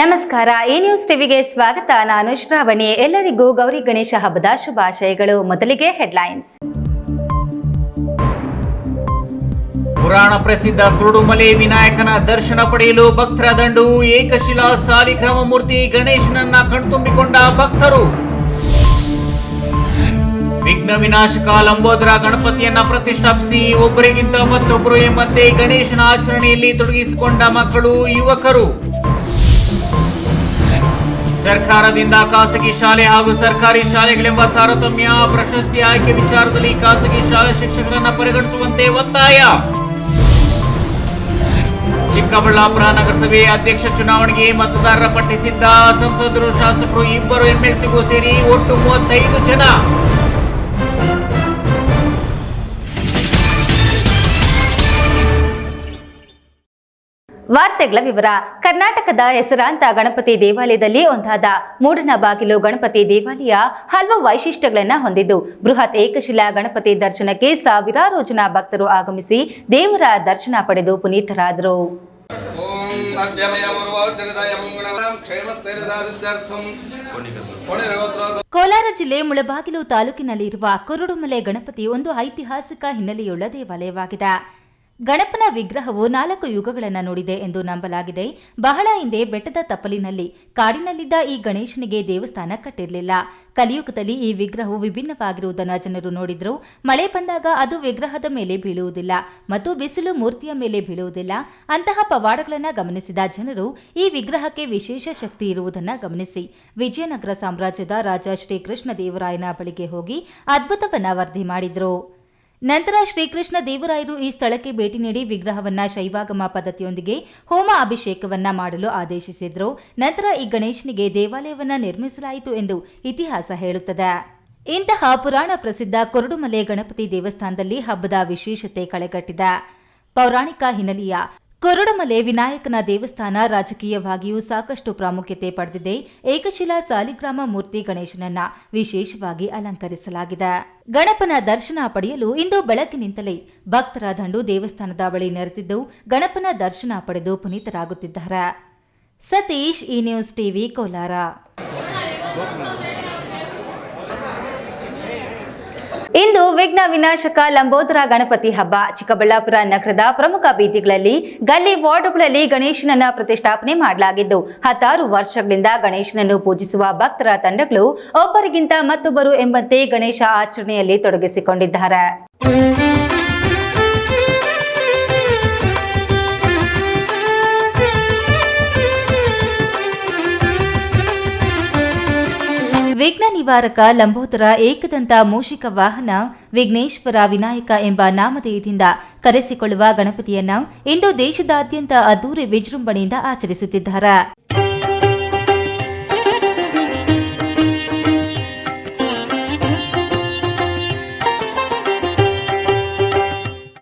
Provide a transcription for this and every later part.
ನಮಸ್ಕಾರ ಈ ನ್ಯೂಸ್ ಟಿವಿಗೆ ಸ್ವಾಗತ. ನಾನು ಶ್ರಾವಣಿ. ಎಲ್ಲರಿಗೂ ಗೌರಿ ಗಣೇಶ ಹಬ್ಬದ ಶುಭಾಶಯಗಳು. ಮೊದಲಿಗೆ ಹೆಡ್ಲೈನ್ಸ್. ಪುರಾಣ ಪ್ರಸಿದ್ಧ ಕುರುಡುಮಲೆ ವಿನಾಯಕನ ದರ್ಶನ ಪಡೆಯಲು ಭಕ್ತರ ದಂಡು, ಏಕಶಿಲಾ ಸಾಲಿಗ್ರಾಮ ಮೂರ್ತಿ ಗಣೇಶನನ್ನ ಕಣ್ತುಂಬಿಕೊಂಡ ಭಕ್ತರು. ವಿಘ್ನ ವಿನಾಶಕ ಲಂಬೋದರ ಗಣಪತಿಯನ್ನ ಪ್ರತಿಷ್ಠಾಪಿಸಿ ಒಬ್ಬರಿಗಿಂತ ಮತ್ತೊಬ್ಬರು ಎಂಬಂತೆ ಗಣೇಶನ ಆಚರಣೆಯಲ್ಲಿ ತೊಡಗಿಸಿಕೊಂಡ ಮಕ್ಕಳು, ಯುವಕರು. ಸರ್ಕಾರದಿಂದ ಖಾಸಗಿ ಶಾಲೆ ಹಾಗೂ ಸರ್ಕಾರಿ ಶಾಲೆಗಳೆಂಬ ತಾರತಮ್ಯ, ಪ್ರಶಸ್ತಿ ಆಯ್ಕೆ ವಿಚಾರದಲ್ಲಿ ಖಾಸಗಿ ಶಾಲಾ ಶಿಕ್ಷಕರನ್ನ ಪರಿಗಣಿಸುವಂತೆ ಒತ್ತಾಯ. ಚಿಕ್ಕಬಳ್ಳಾಪುರ ನಗರಸಭೆ ಅಧ್ಯಕ್ಷ ಚುನಾವಣೆಗೆ ಮತದಾರರ ಪಟ್ಟಿ ಸಿದ್ಧ. ಸಂಸದರು, ಶಾಸಕರು ಇಬ್ಬರು ಎಂಎಲ್ಸಿಗೂ ಸೇರಿ ಒಟ್ಟು ಮೂವತ್ತೈದು ಜನ. ವಾರ್ತೆಗಳ ವಿವರ. ಕರ್ನಾಟಕದ ಹೆಸರಾಂತ ಗಣಪತಿ ದೇವಾಲಯದಲ್ಲಿ ಒಂದಾದ ಮೂಡನ ಬಾಗಿಲು ಗಣಪತಿ ದೇವಾಲಯ ಹಲವು ವೈಶಿಷ್ಟ್ಯಗಳನ್ನು ಹೊಂದಿದ್ದು ಬೃಹತ್ ಏಕಶಿಲಾ ಗಣಪತಿ ದರ್ಶನಕ್ಕೆ ಸಾವಿರಾರು ಜನ ಭಕ್ತರು ಆಗಮಿಸಿ ದೇವರ ದರ್ಶನ ಪಡೆದು ಪುನೀತರಾದರು. ಕೋಲಾರ ಜಿಲ್ಲೆ ಮುಳಬಾಗಿಲು ತಾಲೂಕಿನಲ್ಲಿರುವ ಕುರುಡುಮಲೆ ಗಣಪತಿ ಒಂದು ಐತಿಹಾಸಿಕ ಹಿನ್ನೆಲೆಯುಳ್ಳ ದೇವಾಲಯವಾಗಿದೆ. ಗಣಪನ ವಿಗ್ರಹವು ನಾಲ್ಕು ಯುಗಗಳನ್ನು ನೋಡಿದೆ ಎಂದು ನಂಬಲಾಗಿದೆ. ಬಹಳ ಹಿಂದೆ ಬೆಟ್ಟದ ತಪ್ಪಲಿನಲ್ಲಿ, ಕಾಡಿನಲ್ಲಿದ್ದ ಈ ಗಣೇಶನಿಗೆ ದೇವಸ್ಥಾನ ಕಟ್ಟಿರಲಿಲ್ಲ. ಕಲಿಯುಗದಲ್ಲಿ ಈ ವಿಗ್ರಹವು ವಿಭಿನ್ನವಾಗಿರುವುದನ್ನು ಜನರು ನೋಡಿದ್ರು. ಮಳೆ ಬಂದಾಗ ಅದು ವಿಗ್ರಹದ ಮೇಲೆ ಬೀಳುವುದಿಲ್ಲ ಮತ್ತು ಬಿಸಿಲು ಮೂರ್ತಿಯ ಮೇಲೆ ಬೀಳುವುದಿಲ್ಲ. ಅಂತಹ ಪವಾಡಗಳನ್ನು ಗಮನಿಸಿದ ಜನರು ಈ ವಿಗ್ರಹಕ್ಕೆ ವಿಶೇಷ ಶಕ್ತಿ ಇರುವುದನ್ನು ಗಮನಿಸಿ. ವಿಜಯನಗರ ಸಾಮ್ರಾಜ್ಯದ ರಾಜ ಶ್ರೀಕೃಷ್ಣ ದೇವರಾಯನ ಬಳಿಗೆ ಹೋಗಿ ಅದ್ಭುತವನ್ನು ವರದಿ ಮಾಡಿದ್ರು. ನಂತರ ಶ್ರೀಕೃಷ್ಣ ದೇವರಾಯರು ಈ ಸ್ಥಳಕ್ಕೆ ಭೇಟಿ ನೀಡಿ ವಿಗ್ರಹವನ್ನ ಶೈವಾಗಮ ಪದ್ಧತಿಯೊಂದಿಗೆ ಹೋಮ ಅಭಿಷೇಕವನ್ನ ಮಾಡಲು ಆದೇಶಿಸಿದ್ರು. ನಂತರ ಈ ಗಣೇಶನಿಗೆ ದೇವಾಲಯವನ್ನ ನಿರ್ಮಿಸಲಾಯಿತು ಎಂದು ಇತಿಹಾಸ ಹೇಳುತ್ತದೆ. ಇಂತಹ ಪುರಾಣ ಪ್ರಸಿದ್ಧ ಕೊರಡುಮಲೆ ಗಣಪತಿ ದೇವಸ್ಥಾನದಲ್ಲಿ ಹಬ್ಬದ ವಿಶೇಷತೆ ಕಳೆಗಟ್ಟಿದೆ. ಪೌರಾಣಿಕ ಹಿನ್ನೆಲೆಯ ಕೊರಡುಮಲೆ ವಿನಾಯಕನ ದೇವಸ್ಥಾನ ರಾಜಕೀಯವಾಗಿಯೂ ಸಾಕಷ್ಟು ಪ್ರಾಮುಖ್ಯತೆ ಪಡೆದಿದೆ. ಏಕಶಿಲಾ ಸಾಲಿಗ್ರಾಮ ಮೂರ್ತಿ ಗಣೇಶನನ್ನ ವಿಶೇಷವಾಗಿ ಅಲಂಕರಿಸಲಾಗಿದೆ. ಗಣಪನ ದರ್ಶನ ಪಡೆಯಲು ಇಂದು ಬೆಳಕಿನಿಂದಲೇ ಭಕ್ತರ ದಂಡು ದೇವಸ್ಥಾನದ ಬಳಿ ನೆರೆದಿದ್ದು, ಗಣಪನ ದರ್ಶನ ಪಡೆದು ಪುನೀತರಾಗುತ್ತಿದ್ದಾರೆ. Satish, E news TV, Kolar. ಇಂದು ವಿಘ್ನ ವಿನಾಶಕ ಲಂಬೋದರ ಗಣಪತಿ ಹಬ್ಬ. ಚಿಕ್ಕಬಳ್ಳಾಪುರ ನಗರದ ಪ್ರಮುಖ ಬೀದಿಗಳಲ್ಲಿ ಗಲ್ಲಿ ವಾರ್ಡುಗಳಲ್ಲಿ ಗಣೇಶನನ್ನ ಪ್ರತಿಷ್ಠಾಪನೆ ಮಾಡಲಾಗಿದ್ದು, ಹತ್ತಾರು ವರ್ಷಗಳಿಂದ ಗಣೇಶನನ್ನು ಪೂಜಿಸುವ ಭಕ್ತರ ತಂಡಗಳು ಒಬ್ಬರಿಗಿಂತ ಮತ್ತೊಬ್ಬರು ಎಂಬಂತೆ ಗಣೇಶ ಆಚರಣೆಯಲ್ಲಿ ತೊಡಗಿಸಿಕೊಂಡಿದ್ದಾರೆ. ವಿಘ್ನ ನಿವಾರಕ ಲಂಬೋದರ ಏಕದಂತ ಮೂಷಿಕ ವಾಹನ ವಿಘ್ನೇಶ್ವರ ವಿನಾಯಕ ಎಂಬ ನಾಮಧೇಯದಿಂದ ಕರೆಸಿಕೊಳ್ಳುವ ಗಣಪತಿಯನ್ನು ಇಂದು ದೇಶದಾದ್ಯಂತ ಅದ್ದೂರಿ ವಿಜೃಂಭಣೆಯಿಂದ ಆಚರಿಸುತ್ತಿದ್ದಾರೆ.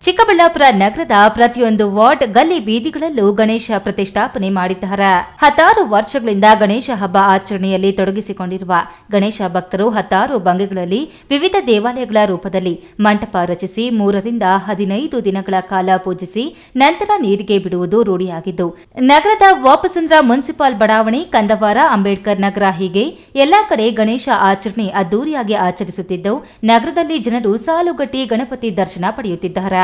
ಚಿಕ್ಕಬಳ್ಳಾಪುರ ನಗರದ ಪ್ರತಿಯೊಂದು ವಾರ್ಡ್ ಗಲ್ಲಿ ಬೀದಿಗಳಲ್ಲೂ ಗಣೇಶ ಪ್ರತಿಷ್ಠಾಪನೆ ಮಾಡಿದ್ದಾರೆ. ಹತ್ತಾರು ವರ್ಷಗಳಿಂದ ಗಣೇಶ ಹಬ್ಬ ಆಚರಣೆಯಲ್ಲಿ ತೊಡಗಿಸಿಕೊಂಡಿರುವ ಗಣೇಶ ಭಕ್ತರು ಹತ್ತಾರು ಭಂಗಿಗಳಲ್ಲಿ ವಿವಿಧ ದೇವಾಲಯಗಳ ರೂಪದಲ್ಲಿ ಮಂಟಪ ರಚಿಸಿ ಮೂರರಿಂದ ಹದಿನೈದು ದಿನಗಳ ಕಾಲ ಪೂಜಿಸಿ ನಂತರ ನೀರಿಗೆ ಬಿಡುವುದು ರೂಢಿಯಾಗಿದ್ದು, ನಗರದ ವಾಪಸಂದ್ರ ಮುನ್ಸಿಪಾಲ್ ಬಡಾವಣೆ ಕಂದವಾರ ಅಂಬೇಡ್ಕರ್ ನಗರ ಹೀಗೆ ಎಲ್ಲಾ ಕಡೆ ಗಣೇಶ ಆಚರಣೆ ಅದ್ದೂರಿಯಾಗಿ ಆಚರಿಸುತ್ತಿದ್ದು, ನಗರದಲ್ಲಿ ಜನರು ಸಾಲುಗಟ್ಟಿ ಗಣಪತಿ ದರ್ಶನ ಪಡೆಯುತ್ತಿದ್ದಾರೆ.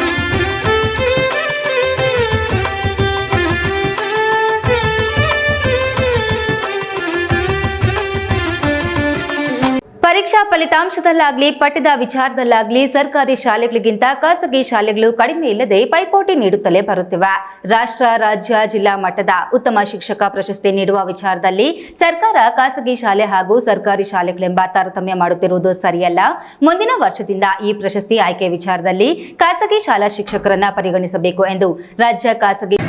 ಪರೀಕ್ಷಾ ಫಲಿತಾಂಶದಲ್ಲಾಗ್ಲಿ, ಪಠ್ಯದ ವಿಚಾರದಲ್ಲಾಗ್ಲಿ ಸರ್ಕಾರಿ ಶಾಲೆಗಳಿಗಿಂತ ಖಾಸಗಿ ಶಾಲೆಗಳು ಕಡಿಮೆ ಇಲ್ಲದೆ ಪೈಪೋಟಿ ನೀಡುತ್ತಲೇ ಬರುತ್ತಿವೆ. ರಾಷ್ಟ್ರ, ರಾಜ್ಯ, ಜಿಲ್ಲಾ ಮಟ್ಟದ ಉತ್ತಮ ಶಿಕ್ಷಕ ಪ್ರಶಸ್ತಿ ನೀಡುವ ವಿಚಾರದಲ್ಲಿ ಸರ್ಕಾರ ಖಾಸಗಿ ಶಾಲೆ ಹಾಗೂ ಸರ್ಕಾರಿ ಶಾಲೆಗಳೆಂಬ ತಾರತಮ್ಯ ಮಾಡುತ್ತಿರುವುದು ಸರಿಯಲ್ಲ. ಮುಂದಿನ ವರ್ಷದಿಂದ ಈ ಪ್ರಶಸ್ತಿ ಆಯ್ಕೆ ವಿಚಾರದಲ್ಲಿ ಖಾಸಗಿ ಶಾಲಾ ಶಿಕ್ಷಕರನ್ನ ಪರಿಗಣಿಸಬೇಕು ಎಂದು ರಾಜ್ಯ ಖಾಸಗಿ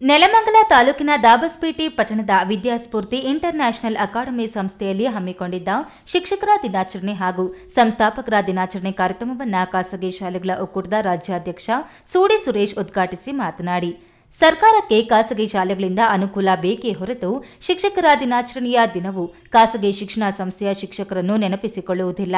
ನೆಲಮಂಗಲ ತಾಲೂಕಿನ ದಾಬಸ್ಪೇಟೆ ಪಟ್ಟಣದ ವಿದ್ಯಾಸ್ಫೂರ್ತಿ ಇಂಟರ್ ನ್ಯಾಷನಲ್ ಅಕಾಡೆಮಿ ಸಂಸ್ಥೆಯಲ್ಲಿ ಹಮ್ಮಿಕೊಂಡಿದ್ದ ಶಿಕ್ಷಕರ ದಿನಾಚರಣೆ ಹಾಗೂ ಸಂಸ್ಥಾಪಕರ ದಿನಾಚರಣೆ ಕಾರ್ಯಕ್ರಮವನ್ನು ಖಾಸಗಿ ಶಾಲೆಗಳ ಒಕ್ಕೂಟದ ರಾಜ್ಯಾಧ್ಯಕ್ಷ ಸೂಡಿ ಸುರೇಶ್ ಉದ್ಘಾಟಿಸಿ ಮಾತನಾಡಿ, ಸರ್ಕಾರಕ್ಕೆ ಖಾಸಗಿ ಶಾಲೆಗಳಿಂದ ಅನುಕೂಲ ಬೇಕೇ ಹೊರತು ಶಿಕ್ಷಕರ ದಿನಾಚರಣೆಯ ದಿನವು ಖಾಸಗಿ ಶಿಕ್ಷಣ ಸಂಸ್ಥೆಯ ಶಿಕ್ಷಕರನ್ನು ನೆನಪಿಸಿಕೊಳ್ಳುವುದಿಲ್ಲ.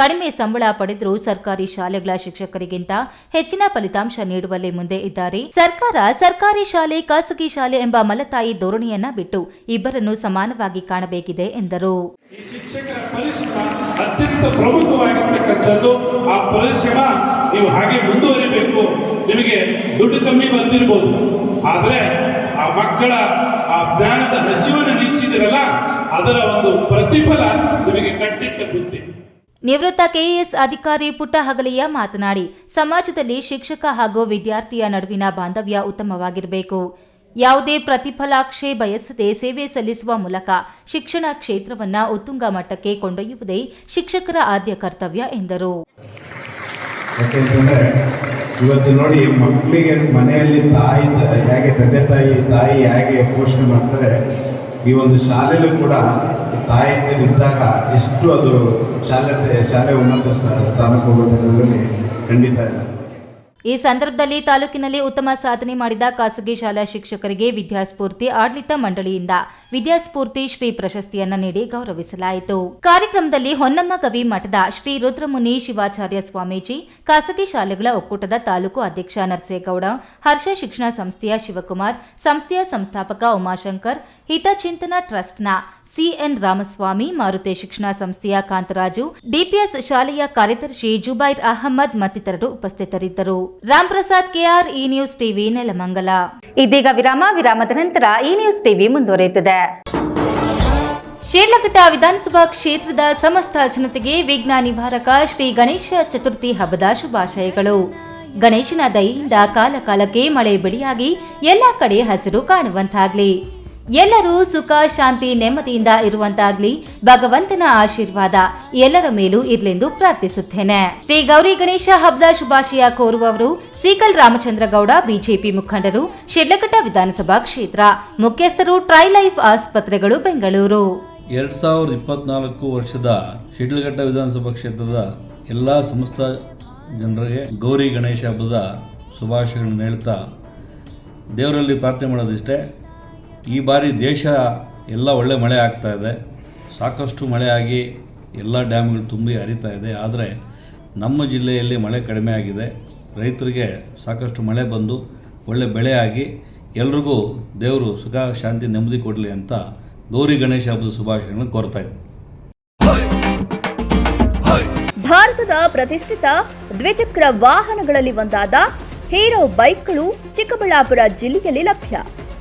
ಕಡಿಮೆ ಸಂಬಳ ಪಡೆದರೂ ಸರ್ಕಾರಿ ಶಾಲೆಗಳ ಶಿಕ್ಷಕರಿಗಿಂತ ಹೆಚ್ಚಿನ ಫಲಿತಾಂಶ ನೀಡುವಲ್ಲಿ ಮುಂದೆ ಇದ್ದಾರೆ. ಸರ್ಕಾರ ಸರ್ಕಾರಿ ಶಾಲೆ, ಖಾಸಗಿ ಶಾಲೆ ಎಂಬ ಮಲತಾಯಿ ಧೋರಣೆಯನ್ನ ಬಿಟ್ಟು ಇಬ್ಬರನ್ನು ಸಮಾನವಾಗಿ ಕಾಣಬೇಕಿದೆ ಎಂದರು. ಅತ್ಯಂತ ಪ್ರಮುಖವಾಗಿರ್ತಕ್ಕಂಥದ್ದು ಆ ಪರಿಶ್ರಮ ನೀವು ಹಾಗೆ ಮುಂದುವರಿಬೇಕು. ನಿಮಗೆ ದುಡ್ಡು ಕಮ್ಮಿ ಬಂದಿರ್ಬೋದು ಆದರೆ ಆ ಮಕ್ಕಳ ಆ ಜ್ಞಾನದ ಹಸಿವನ್ನು ನೀಗಿಸಿದಿರಲ್ಲ ಅದರ ಒಂದು ಪ್ರತಿಫಲ ನಿಮಗೆ ಕಟ್ಟಿಟ್ಟ ಬುದ್ಧಿ. ನಿವೃತ್ತ ಕೆಎಎಸ್ ಅಧಿಕಾರಿ ಪುಟ್ಟ ಹಗಲಿಯ ಮಾತನಾಡಿ, ಸಮಾಜದಲ್ಲಿ ಶಿಕ್ಷಕ ಹಾಗೂ ವಿದ್ಯಾರ್ಥಿಯ ನಡುವಿನ ಬಾಂಧವ್ಯ ಉತ್ತಮವಾಗಿರಬೇಕು. ಯಾವುದೇ ಪ್ರತಿಫಲಾಕ್ಷೆ ಬಯಸದೆ ಸೇವೆ ಸಲ್ಲಿಸುವ ಮೂಲಕ ಶಿಕ್ಷಣ ಕ್ಷೇತ್ರವನ್ನು ಉತ್ತುಂಗ ಮಟ್ಟಕ್ಕೆ ಕೊಂಡೊಯ್ಯುವುದೇ ಶಿಕ್ಷಕರ ಆದ್ಯ ಕರ್ತವ್ಯ, ಎಂದರು. ಇವತ್ತು ನೋಡಿ ಮಕ್ಕಳಿಗೆ ಮನೆಯಲ್ಲಿ ತಾಯಿ ಹೇಗೆ ತಂದೆ ತಾಯಿ ತಾಯಿ ಹೇಗೆ ಪೋಷಣೆ ಮಾಡ್ತಾರೆ ಈ ಒಂದು ಶಾಲೆಯಲ್ಲೂ ಕೂಡ ತಾಯಿಯಿಂದ ಇದ್ದಾಗ ಎಷ್ಟು ಅದು ಶಾಲೆ ಶಾಲೆ ಉನ್ನತ ಸ್ಥಾನಕ್ಕೆ ಅನ್ನೋದ್ರಲ್ಲಿ ಖಂಡಿತ ಇಲ್ಲ. ಈ ಸಂದರ್ಭದಲ್ಲಿ ತಾಲೂಕಿನಲ್ಲಿ ಉತ್ತಮ ಸಾಧನೆ ಮಾಡಿದ ಖಾಸಗಿ ಶಾಲಾ ಶಿಕ್ಷಕರಿಗೆ ವಿದ್ಯಾಸ್ಫೂರ್ತಿ ಆಡಳಿತ ಮಂಡಳಿಯಿಂದ ವಿದ್ಯಾಸ್ಫೂರ್ತಿ ಶ್ರೀ ಪ್ರಶಸ್ತಿಯನ್ನು ನೀಡಿ ಗೌರವಿಸಲಾಯಿತು. ಕಾರ್ಯಕ್ರಮದಲ್ಲಿ ಹೊನ್ನಮ್ಮ ಕವಿ ಮಠದ ಶ್ರೀ ರುದ್ರಮುನಿ ಶಿವಾಚಾರ್ಯ ಸ್ವಾಮೀಜಿ, ಖಾಸಗಿ ಶಾಲೆಗಳ ಒಕ್ಕೂಟದ ತಾಲೂಕು ಅಧ್ಯಕ್ಷ ನರಸೇಗೌಡ, ಹರ್ಷ ಶಿಕ್ಷಣ ಸಂಸ್ಥೆಯ ಶಿವಕುಮಾರ್, ಸಂಸ್ಥೆಯ ಸಂಸ್ಥಾಪಕ ಉಮಾಶಂಕರ್, ಹಿತಚಿಂತನ ಟ್ರಸ್ಟ್ನ ಸಿಎನ್ ರಾಮಸ್ವಾಮಿ ಮಾರುತಿ ಶಿಕ್ಷಣ ಸಂಸ್ಥೆಯ ಕಾಂತರಾಜು ಡಿಪಿಎಸ್ ಶಾಲೆಯ ಕಾರ್ಯದರ್ಶಿ ಜುಬೈರ್ ಅಹಮದ್ ಮತ್ತಿತರರು ಉಪಸ್ಥಿತರಿದ್ದರು. Ramprasad K R E news TV Nelamangala. ಇದೀಗ ವಿರಾಮ ವಿರಾಮದ ನಂತರ ಈ ನ್ಯೂಸ್ ಟಿವಿ ಮುಂದುವರಿಯುತ್ತದೆ. ಶಿಡ್ಲಘಟ್ಟ ವಿಧಾನಸಭಾ ಕ್ಷೇತ್ರದ ಸಮಸ್ತ ಜನತೆಗೆ ವಿಘ್ನ ನಿವಾರಕ ಶ್ರೀ ಗಣೇಶ ಚತುರ್ಥಿ ಹಬ್ಬದ ಶುಭಾಶಯಗಳು. ಗಣೇಶನ ದಯೆಯಿಂದ ಕಾಲಕಾಲಕ್ಕೆ ಮಳೆ ಬೆಳೆಯಾಗಿ ಎಲ್ಲ ಕಡೆ ಹಸಿರು ಕಾಣುವಂತಾಗ್ಲಿ. ಎಲ್ಲರೂ ಸುಖ, ಶಾಂತಿ, ನೆಮ್ಮದಿಯಿಂದ ಇರುವಂತಾಗ್ಲಿ, ಭಗವಂತನ ಆಶೀರ್ವಾದ ಎಲ್ಲರ ಮೇಲೂ ಇರ್ಲೆಂದು ಪ್ರಾರ್ಥಿಸುತ್ತೇನೆ. ಶ್ರೀ ಗೌರಿ ಗಣೇಶ ಹಬ್ಬದ ಶುಭಾಶಯ ಕೋರುವವರು ಸೀಕಲ್ ರಾಮಚಂದ್ರಗೌಡ, ಬಿಜೆಪಿ ಮುಖಂಡರು, ಶಿಡ್ಲಘಟ್ಟ ವಿಧಾನಸಭಾ ಕ್ಷೇತ್ರ, ಮುಖ್ಯಸ್ಥರು ಟ್ರೈ ಲೈಫ್ ಆಸ್ಪತ್ರೆಗಳು, ಬೆಂಗಳೂರು. ಎರಡು ಸಾವಿರದ ಇಪ್ಪತ್ನಾಲ್ಕು ವರ್ಷದ ಶಿಡ್ಲಘಟ್ಟ ವಿಧಾನಸಭಾ ಕ್ಷೇತ್ರದ ಎಲ್ಲಾ ಸಮಸ್ತ ಜನರಿಗೆ ಗೌರಿ ಗಣೇಶ ಹಬ್ಬದ ಶುಭಾಶಯಗಳನ್ನು ಹೇಳ್ತಾ ದೇವರಲ್ಲಿ ಪ್ರಾರ್ಥನೆ ಮಾಡೋದಿಷ್ಟೇ. ಈ ಬಾರಿ ದೇಶ ಎಲ್ಲ ಒಳ್ಳೆ ಮಳೆ ಆಗ್ತಾ ಇದೆ. ಸಾಕಷ್ಟು ಮಳೆ ಆಗಿ ಎಲ್ಲ ಡ್ಯಾಮ್ಗಳು ತುಂಬಿ ಹರಿತಾ ಇದೆ. ಆದರೆ ನಮ್ಮ ಜಿಲ್ಲೆಯಲ್ಲಿ ಮಳೆ ಕಡಿಮೆ ಆಗಿದೆ. ರೈತರಿಗೆ ಸಾಕಷ್ಟು ಮಳೆ ಬಂದು ಒಳ್ಳೆ ಬೆಳೆ ಆಗಿ ಎಲ್ರಿಗೂ ದೇವರು ಸುಖ, ಶಾಂತಿ, ನೆಮ್ಮದಿ ಕೊಡಲಿ ಅಂತ ಗೌರಿ ಗಣೇಶ ಹಬ್ಬದ ಶುಭಾಶಯಗಳನ್ನು ಕೋರ್ತಾ ಇದ್ದೆ ಭಾರತದ ಪ್ರತಿಷ್ಠಿತ ದ್ವಿಚಕ್ರ ವಾಹನಗಳಲ್ಲಿ ಒಂದಾದ ಹೀರೋ ಬೈಕ್ಗಳು ಚಿಕ್ಕಬಳ್ಳಾಪುರ ಜಿಲ್ಲೆಯಲ್ಲಿ ಲಭ್ಯ.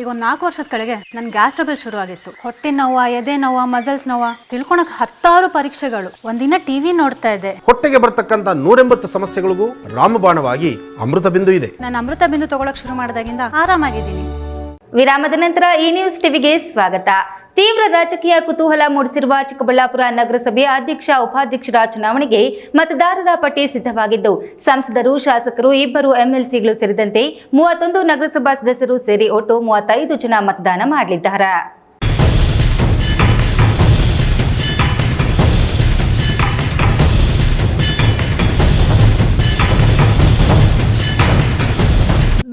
ಈಗ ಒಂದು ನಾಲ್ಕು ವರ್ಷದ ಕೆಳಗೆ ನನ್ನ ಗ್ಯಾಸ್ಟ್ರಬಲ್ ಶುರು ಆಗಿತ್ತು. ಹೊಟ್ಟೆ ನೋವ ಎದೆ ನೋವ ಮಸಲ್ಸ್ ನೋವ ತಿಳ್ಕೊಳಕ್ ಹತ್ತಾರು ಪರೀಕ್ಷೆಗಳು. ಒಂದಿನ ಟಿವಿ ನೋಡ್ತಾ ಇದ್ದೆ. ಹೊಟ್ಟೆಗೆ ಬರ್ತಕ್ಕಂತ ನೂರೆಂಬತ್ತು ಸಮಸ್ಯೆಗಳಿಗೂ ರಾಮಬಾಣವಾಗಿ ಅಮೃತ ಬಿಂದು ಇದೆ. ನಾನು ಅಮೃತ ಬಿಂದು ತಗೊಳಕ್ ಶುರು ಮಾಡಿದಾಗಿಂದ ಆರಾಮಾಗಿದ್ದೀನಿ. ವಿರಾಮದ ನಂತರ ಈ ನ್ಯೂಸ್ ಟಿವಿಗೆ ಸ್ವಾಗತ. ತೀವ್ರ ರಾಜಕೀಯ ಕುತೂಹಲ ಮೂಡಿಸಿರುವ ಚಿಕ್ಕಬಳ್ಳಾಪುರ ನಗರಸಭೆ ಅಧ್ಯಕ್ಷ, ಉಪಾಧ್ಯಕ್ಷರ ಚುನಾವಣೆಗೆ ಮತದಾರರ ಪಟ್ಟಿ ಸಿದ್ಧವಾಗಿದ್ದು, ಸಂಸದರು, ಶಾಸಕರು, ಇಬ್ಬರು ಎಂಎಲ್ಸಿಗಳು ಸೇರಿದಂತೆ ಮೂವತ್ತೊಂದು ನಗರಸಭಾ ಸದಸ್ಯರು ಸೇರಿ ಒಟ್ಟು ಮೂವತ್ತೈದು ಜನ ಮತದಾನ ಮಾಡಲಿದ್ದಾರೆ.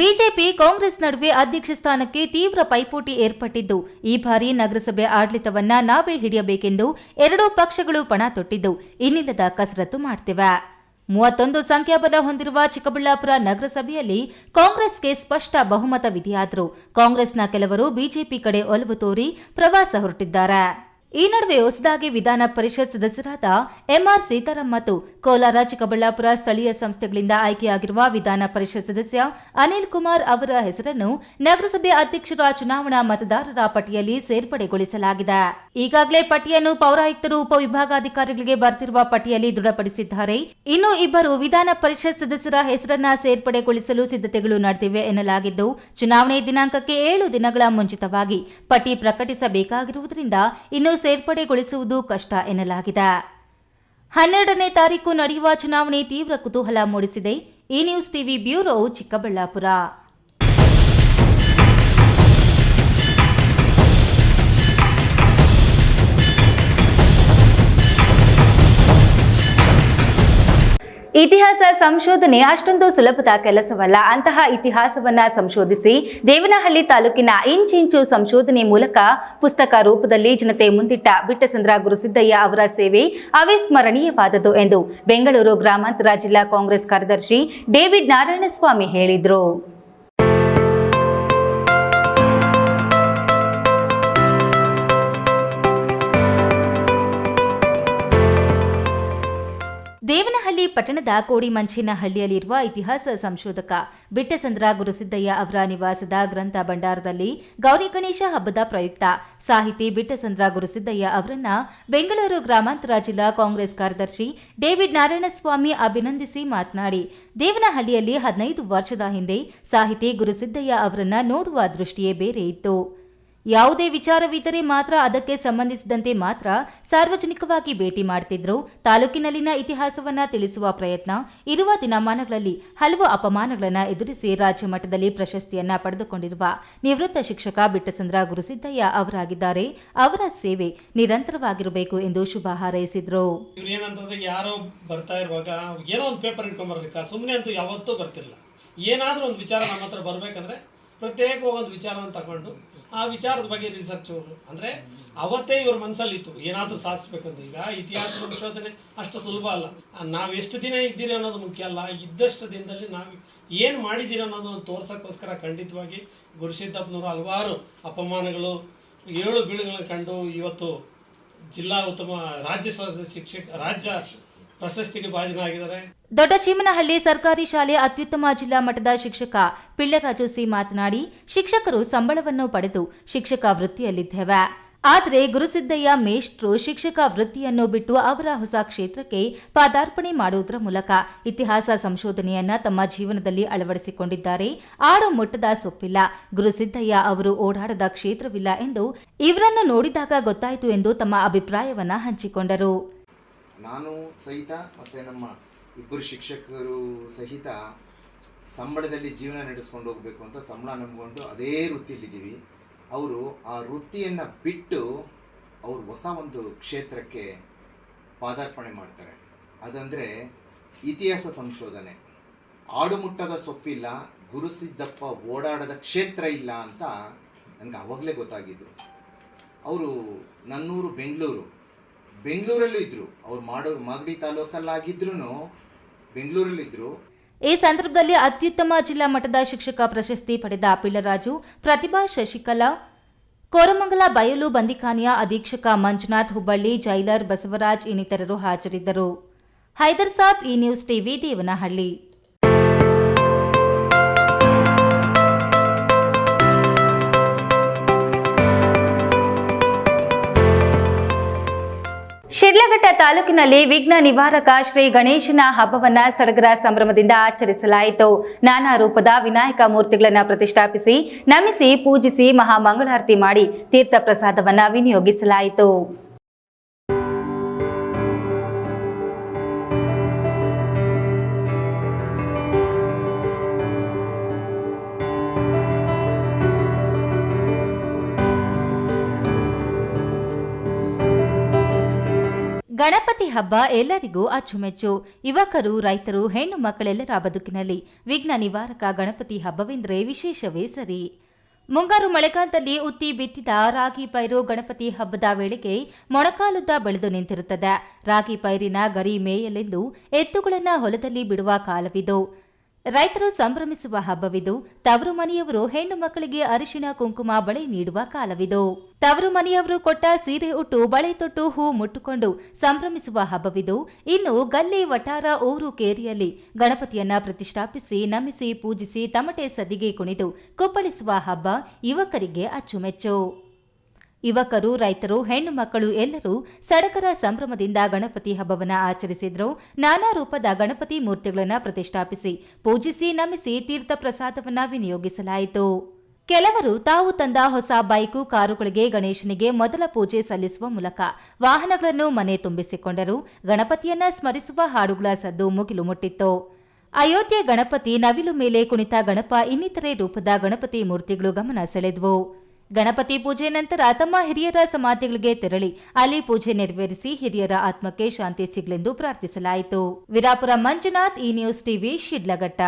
ಬಿಜೆಪಿ ಕಾಂಗ್ರೆಸ್ ನಡುವೆ ಅಧ್ಯಕ್ಷ ಸ್ಥಾನಕ್ಕೆ ತೀವ್ರ ಪೈಪೋಟಿ ಏರ್ಪಟ್ಟಿದ್ದು, ಈ ಬಾರಿ ನಗರಸಭೆ ಆಡಳಿತವನ್ನ ನಾವೇ ಹಿಡಿಯಬೇಕೆಂದು ಎರಡೂ ಪಕ್ಷಗಳು ಪಣ ತೊಟ್ಟಿದ್ದು, ಇನ್ನಿಲ್ಲದ ಕಸರತ್ತು ಮಾಡ್ತಿವೆ. ಮೂವತ್ತೊಂದು ಸಂಖ್ಯಾಬಲ ಹೊಂದಿರುವ ಚಿಕ್ಕಬಳ್ಳಾಪುರ ನಗರಸಭೆಯಲ್ಲಿ ಕಾಂಗ್ರೆಸ್ಗೆ ಸ್ಪಷ್ಟ ಬಹುಮತವಿದೆಯಾದರೂ ಕಾಂಗ್ರೆಸ್ನ ಕೆಲವರು ಬಿಜೆಪಿ ಕಡೆ ಒಲವು ತೋರಿ ಪ್ರವಾಸ ಹೊರಟಿದ್ದಾರೆ. ಈ ನಡುವೆ ಹೊಸದಾಗಿ ವಿಧಾನ ಪರಿಷತ್ ಸದಸ್ಯರಾದ ಎಂಆರ್ ಸೀತಾರಾಮ್ ಮತ್ತು ಕೋಲಾರ ಚಿಕ್ಕಬಳ್ಳಾಪುರ ಸ್ಥಳೀಯ ಸಂಸ್ಥೆಗಳಿಂದ ಆಯ್ಕೆಯಾಗಿರುವ ವಿಧಾನ ಪರಿಷತ್ ಸದಸ್ಯ ಅನಿಲ್ ಕುಮಾರ್ ಅವರ ಹೆಸರನ್ನು ನಗರಸಭೆ ಅಧ್ಯಕ್ಷರ ಚುನಾವಣಾ ಮತದಾರರ ಪಟ್ಟಿಯಲ್ಲಿ ಸೇರ್ಪಡೆಗೊಳಿಸಲಾಗಿದೆ. ಈಗಾಗಲೇ ಪಟ್ಟಿಯನ್ನು ಪೌರಾಯುಕ್ತರು, ಉಪವಿಭಾಗಾಧಿಕಾರಿಗಳಿಗೆ ಬರ್ತಿರುವ ಪಟ್ಟಿಯಲ್ಲಿ ದೃಢಪಡಿಸಿದ್ದಾರೆ. ಇನ್ನು ಇಬ್ಬರು ವಿಧಾನ ಪರಿಷತ್ ಸದಸ್ಯರ ಹೆಸರನ್ನ ಸೇರ್ಪಡೆಗೊಳಿಸಲು ಸಿದ್ಧತೆಗಳು ನಡೆದಿವೆ ಎನ್ನಲಾಗಿದ್ದು, ಚುನಾವಣೆ ದಿನಾಂಕಕ್ಕೆ ಏಳು ದಿನಗಳ ಮುಂಚಿತವಾಗಿ ಪಟ್ಟಿ ಪ್ರಕಟಿಸಬೇಕಾಗಿರುವುದರಿಂದ ಇನ್ನು ಸೇರ್ಪಡೆಗೊಳಿಸುವುದು ಕಷ್ಟ ಎನ್ನಲಾಗಿದೆ. ಹನ್ನೆರಡನೇ ತಾರೀಕು ನಡೆಯುವ ಚುನಾವಣೆ ತೀವ್ರ ಕುತೂಹಲ ಮೂಡಿಸಿದೆ. ಈ ನ್ಯೂಸ್ ಟಿವಿ ಬ್ಯೂರೋ ಚಿಕ್ಕಬಳ್ಳಾಪುರ. ಇತಿಹಾಸ ಸಂಶೋಧನೆ ಅಷ್ಟೊಂದು ಸುಲಭದ ಕೆಲಸವಲ್ಲ. ಅಂತಹ ಇತಿಹಾಸವನ್ನ ಸಂಶೋಧಿಸಿ ದೇವನಹಳ್ಳಿ ತಾಲೂಕಿನ ಇಂಚಿಂಚು ಸಂಶೋಧನೆ ಮೂಲಕ ಪುಸ್ತಕ ರೂಪದಲ್ಲಿ ಜನತೆ ಮುಂದಿಟ್ಟ ಬಿಟ್ಟಸಂದ್ರ ಗುರುಸಿದ್ದಯ್ಯ ಅವರ ಸೇವೆ ಅವಿಸ್ಮರಣೀಯವಾದದ್ದು ಎಂದು ಬೆಂಗಳೂರು ಗ್ರಾಮಾಂತರ ಜಿಲ್ಲಾ ಕಾಂಗ್ರೆಸ್ ಕಾರ್ಯದರ್ಶಿ ಡೇವಿಡ್ ನಾರಾಯಣಸ್ವಾಮಿ ಹೇಳಿದರು. ದೇವನಹಳ್ಳಿ ಪಟ್ಟಣದ ಕೋಡಿಮಂಚಿನಹಳ್ಳಿಯಲ್ಲಿರುವ ಇತಿಹಾಸ ಸಂಶೋಧಕ ಬಿಟ್ಟಸಂದ್ರ ಗುರುಸಿದ್ದಯ್ಯ ಅವರ ನಿವಾಸದ ಗ್ರಂಥ ಭಂಡಾರದಲ್ಲಿ ಗೌರಿ ಗಣೇಶ ಹಬ್ಬದ ಪ್ರಯುಕ್ತ ಸಾಹಿತಿ ಬಿಟ್ಟಸಂದ್ರ ಗುರುಸಿದ್ದಯ್ಯ ಅವರನ್ನ ಬೆಂಗಳೂರು ಗ್ರಾಮಾಂತರ ಜಿಲ್ಲಾ ಕಾಂಗ್ರೆಸ್ ಕಾರ್ಯದರ್ಶಿ ಡೇವಿಡ್ ನಾರಾಯಣಸ್ವಾಮಿ ಅಭಿನಂದಿಸಿ ಮಾತನಾಡಿ, ದೇವನಹಳ್ಳಿಯಲ್ಲಿ ಹದಿನೈದು ವರ್ಷದ ಹಿಂದೆ ಸಾಹಿತಿ ಗುರುಸಿದ್ದಯ್ಯ ಅವರನ್ನ ನೋಡುವ ದೃಷ್ಟಿಯೇ ಬೇರೆ ಇತ್ತು. ಯಾವುದೇ ವಿಚಾರವಿದ್ದರೆ ಮಾತ್ರ ಅದಕ್ಕೆ ಸಂಬಂಧಿಸಿದಂತೆ ಮಾತ್ರ ಸಾರ್ವಜನಿಕವಾಗಿ ಭೇಟಿ ಮಾಡ್ತಿದ್ರು. ತಾಲೂಕಿನಲ್ಲಿನ ಇತಿಹಾಸವನ್ನ ತಿಳಿಸುವ ಪ್ರಯತ್ನ. ಇರುವ ದಿನಮಾನಗಳಲ್ಲಿ ಹಲವು ಅಪಮಾನಗಳನ್ನು ಎದುರಿಸಿ ರಾಜ್ಯ ಮಟ್ಟದಲ್ಲಿ ಪ್ರಶಸ್ತಿಯನ್ನ ಪಡೆದುಕೊಂಡಿರುವ ನಿವೃತ್ತ ಶಿಕ್ಷಕ ಬಿಟ್ಟಸಂದ್ರ ಗುರುಸಿದ್ದಯ್ಯ ಅವರಾಗಿದ್ದಾರೆ. ಅವರ ಸೇವೆ ನಿರಂತರವಾಗಿರಬೇಕು ಎಂದು ಶುಭ ಹಾರೈಸಿದ್ರು. ಯಾರೋ ಬರ್ತಾ ಇರುವಾಗ ಏನೋ ಒಂದು ಪೇಪರ್ ಇಟ್ಕೊಂಡ್ಬರ್ಬೇಕಾ ಸುಮ್ಮನೆ ಅಂತೂ ಯಾವತ್ತೂ ಬರ್ತಿರಲಿಲ್ಲ. ಏನಾದರೂ ಒಂದು ವಿಚಾರ ನಮ್ಮ ಹತ್ರ ಬರಬೇಕಂದ್ರೆ ಪ್ರತ್ಯೇಕವಾಗಿ ಒಂದು ವಿಚಾರವನ್ನು ತಗೊಂಡು ಆ ವಿಚಾರದ ಬಗ್ಗೆ ರಿಸರ್ಚ್ ಅಂದರೆ ಅವತ್ತೇ ಇವ್ರ ಮನಸ್ಸಲ್ಲಿ ಇತ್ತು ಏನಾದರೂ ಸಾಧಿಸ್ಬೇಕಂತ. ಈಗ ಇತಿಹಾಸ ಸಂಶೋಧನೆ ಅಷ್ಟು ಸುಲಭ ಅಲ್ಲ. ನಾವು ಎಷ್ಟು ದಿನ ಇದ್ದೀರಿ ಅನ್ನೋದು ಮುಖ್ಯ ಅಲ್ಲ. ಇದ್ದಷ್ಟು ದಿನದಲ್ಲಿ ನಾವು ಏನು ಮಾಡಿದ್ದೀರಿ ಅನ್ನೋದನ್ನು ತೋರ್ಸೋಕ್ಕೋಸ್ಕರ ಖಂಡಿತವಾಗಿ ಗುರುಸಿದ್ದಪ್ಪನವರು ಹಲವಾರು ಅಪಮಾನಗಳು, ಏಳು ಬೀಳುಗಳನ್ನು ಕಂಡು ಇವತ್ತು ಜಿಲ್ಲಾ ಉತ್ತಮ ರಾಜ್ಯ ಶಿಕ್ಷಕ, ರಾಜ್ಯ ಪ್ರಶಸ್ತಿಗೆ ದೊಡ್ಡ ಚೀಮನಹಳ್ಳಿ ಸರ್ಕಾರಿ ಶಾಲೆ ಅತ್ಯುತ್ತಮ ಜಿಲ್ಲಾ ಮಟ್ಟದ ಶಿಕ್ಷಕ ಪಿಳ್ಳರಾಜು ಸಿ ಮಾತನಾಡಿ, ಶಿಕ್ಷಕರು ಸಂಬಳವನ್ನು ಪಡೆದು ಶಿಕ್ಷಕ ವೃತ್ತಿಯಲ್ಲಿದ್ದೇವೆ. ಆದರೆ ಗುರುಸಿದ್ದಯ್ಯ ಮೇಷ್ಟ್ರು ಶಿಕ್ಷಕ ವೃತ್ತಿಯನ್ನು ಬಿಟ್ಟು ಅವರ ಹೊಸ ಕ್ಷೇತ್ರಕ್ಕೆ ಪಾದಾರ್ಪಣೆ ಮಾಡುವುದರ ಮೂಲಕ ಇತಿಹಾಸ ಸಂಶೋಧನೆಯನ್ನ ತಮ್ಮ ಜೀವನದಲ್ಲಿ ಅಳವಡಿಸಿಕೊಂಡಿದ್ದಾರೆ. ಆಡು ಮುಟ್ಟದ ಸೊಪ್ಪಿಲ್ಲ. ಗುರುಸಿದ್ದಯ್ಯ ಅವರು ಓಡಾಡದ ಕ್ಷೇತ್ರವಿಲ್ಲ ಎಂದು ಇವರನ್ನು ನೋಡಿದಾಗ ಗೊತ್ತಾಯಿತು ಎಂದು ತಮ್ಮ ಅಭಿಪ್ರಾಯವನ್ನ ಹಂಚಿಕೊಂಡರು. ನಾನು ಸಹಿತ ಮತ್ತು ನಮ್ಮ ಇಬ್ಬರು ಶಿಕ್ಷಕರು ಸಹಿತ ಸಂಬಳದಲ್ಲಿ ಜೀವನ ನಡೆಸ್ಕೊಂಡು ಹೋಗಬೇಕು ಅಂತ ಸಂಬಳ ನಂಬಿಕೊಂಡು ಅದೇ ವೃತ್ತಿಯಲ್ಲಿದ್ದೀವಿ. ಅವರು ಆ ವೃತ್ತಿಯನ್ನು ಬಿಟ್ಟು ಅವರು ಹೊಸ ಒಂದು ಕ್ಷೇತ್ರಕ್ಕೆ ಪಾದಾರ್ಪಣೆ ಮಾಡ್ತಾರೆ. ಅದಂದರೆ ಇತಿಹಾಸ ಸಂಶೋಧನೆ. ಆಡುಮುಟ್ಟದ ಸೊಪ್ಪಿಲ್ಲ, ಗುರುಸಿದ್ದಪ್ಪ ಓಡಾಡದ ಕ್ಷೇತ್ರ ಇಲ್ಲ ಅಂತ ನನಗೆ ಅವಾಗಲೇ ಗೊತ್ತಾಗಿದ್ದು. ಅವರು ನನ್ನೂರು ಬೆಂಗಳೂರು ಬೆಂಗಳೂರಲ್ಲೂ ಇದ್ರು. ಅವ್ರು ಮಾಡೋ ಮಾಗಡಿ ತಾಲೂಕಲ್ಲಾಗಿದ್ರು ಬೆಂಗಳೂರಲ್ಲಿದ್ರು ಈ ಸಂದರ್ಭದಲ್ಲಿ ಅತ್ಯುತ್ತಮ ಜಿಲ್ಲಾ ಮಟ್ಟದ ಶಿಕ್ಷಕ ಪ್ರಶಸ್ತಿ ಪಡೆದ ಪಿಳ್ಳರಾಜು ಪ್ರತಿಭಾ ಶಶಿಕಲಾ, ಕೋರಮಂಗಲ ಬಯಲು ಬಂದಿಖಾನೆಯ ಅಧೀಕ್ಷಕ ಮಂಜುನಾಥ್ ಹುಬ್ಬಳ್ಳಿ, ಜೈಲರ್ ಬಸವರಾಜ್ ಇನ್ನಿತರರು ಹಾಜರಿದ್ದರು. ಹೈದರ್ ಸಾಬ್ ಈ ನ್ಯೂಸ್ ಟಿವಿ, ದೇವನಹಳ್ಳಿ. ಶಿಡ್ಲಘಟ್ಟ ತಾಲೂಕಿನಲ್ಲಿ ವಿಘ್ನ ನಿವಾರಕ ಶ್ರೀ ಗಣೇಶನ ಹಬ್ಬವನ್ನ ಸಡಗರ ಸಂಭ್ರಮದಿಂದ ಆಚರಿಸಲಾಯಿತು. ನಾನಾ ರೂಪದ ವಿನಾಯಕ ಮೂರ್ತಿಗಳನ್ನು ಪ್ರತಿಷ್ಠಾಪಿಸಿ, ನಮಿಸಿ ಪೂಜಿಸಿ ಮಹಾಮಂಗಳಾರತಿ ಮಾಡಿ ತೀರ್ಥ ಪ್ರಸಾದವನ್ನ ವಿನಿಯೋಗಿಸಲಾಯಿತು. ಗಣಪತಿ ಹಬ್ಬ ಎಲ್ಲರಿಗೂ ಅಚ್ಚುಮೆಚ್ಚು. ಯುವಕರು, ರೈತರು, ಹೆಣ್ಣು ಮಕ್ಕಳೆಲ್ಲರ ಬದುಕಿನಲ್ಲಿ ವಿಘ್ನ ನಿವಾರಕ ಗಣಪತಿ ಹಬ್ಬವೆಂದರೆ ವಿಶೇಷವೇ ಸರಿ. ಮುಂಗಾರು ಮಳೆಗಾಲದಲ್ಲಿ ಉತ್ತಿ ಬಿತ್ತಿದ ರಾಗಿ ಪೈರು ಗಣಪತಿ ಹಬ್ಬದ ವೇಳೆಗೆ ಮೊಣಕಾಲುದ್ದ ಬೆಳೆದು ನಿಂತಿರುತ್ತದೆ. ರಾಗಿ ಪೈರಿನ ಗರಿ ಮೇಯಲೆಂದು ಎತ್ತುಗಳನ್ನು ಹೊಲದಲ್ಲಿ ಬಿಡುವ ಕಾಲವಿದು. ರೈತರು ಸಂಭ್ರಮಿಸುವ ಹಬ್ಬವಿದು. ತವರು ಮನೆಯವರು ಹೆಣ್ಣು ಮಕ್ಕಳಿಗೆ ಅರಿಶಿನ ಕುಂಕುಮ, ಬಳೆ ನೀಡುವ ಕಾಲವಿದು. ತವರು ಮನೆಯವರು ಕೊಟ್ಟ ಸೀರೆ ಉಟ್ಟು, ಬಳೆ ತೊಟ್ಟು, ಹೂ ಮುಟ್ಟುಕೊಂಡು ಸಂಭ್ರಮಿಸುವ ಹಬ್ಬವಿದು. ಇನ್ನು ಗಲ್ಲಿ, ವಟಾರ, ಊರು ಕೇರಿಯಲ್ಲಿ ಗಣಪತಿಯನ್ನ ಪ್ರತಿಷ್ಠಾಪಿಸಿ, ನಮಿಸಿ, ಪೂಜಿಸಿ, ತಮಟೆ ಸದಿಗೆ ಕುಣಿದು ಕುಪ್ಪಳಿಸುವ ಹಬ್ಬ ಯುವಕರಿಗೆ ಅಚ್ಚುಮೆಚ್ಚು. ಯುವಕರು, ರೈತರು, ಹೆಣ್ಣು ಮಕ್ಕಳು ಎಲ್ಲರೂ ಸಡಗರ ಸಂಭ್ರಮದಿಂದ ಗಣಪತಿ ಹಬ್ಬವನ್ನು ಆಚರಿಸಿದ್ರು. ನಾನಾ ರೂಪದ ಗಣಪತಿ ಮೂರ್ತಿಗಳನ್ನು ಪ್ರತಿಷ್ಠಾಪಿಸಿ ಪೂಜಿಸಿ ನಮಿಸಿ ತೀರ್ಥ ಪ್ರಸಾದವನ್ನ ವಿನಿಯೋಗಿಸಲಾಯಿತು. ಕೆಲವರು ತಾವು ತಂದ ಹೊಸ ಬೈಕು, ಕಾರುಗಳಿಗೆ ಗಣೇಶನಿಗೆ ಮೊದಲ ಪೂಜೆ ಸಲ್ಲಿಸುವ ಮೂಲಕ ವಾಹನಗಳನ್ನು ಮನೆ ತುಂಬಿಸಿಕೊಂಡರು. ಗಣಪತಿಯನ್ನ ಸ್ಮರಿಸುವ ಹಾಡುಗಳ ಸದ್ದು ಮುಗಿಲು ಮುಟ್ಟಿತ್ತು. ಅಯೋಧ್ಯೆ ಗಣಪತಿ ನವಿಲು ಮೇಲೆ ಕುಣಿತ ಗಣಪ ಇನ್ನಿತರೆ ರೂಪದ ಗಣಪತಿ ಮೂರ್ತಿಗಳು ಗಮನ ಸೆಳೆದವು. ಗಣಪತಿ ಪೂಜೆ ನಂತರ ತಮ್ಮ ಹಿರಿಯರ ಸಮಾಧಿಗಳಿಗೆ ತೆರಳಿ ಅಲ್ಲಿ ಪೂಜೆ ನೆರವೇರಿಸಿ ಹಿರಿಯರ ಆತ್ಮಕ್ಕೆ ಶಾಂತಿ ಸಿಗಲೆಂದು ಪ್ರಾರ್ಥಿಸಲಾಯಿತು. ವಿರಾಪುರ ಮಂಜುನಾಥ್ ಈ ನ್ಯೂಸ್ ಟಿವಿ ಶಿಡ್ಲಘಟ್ಟ.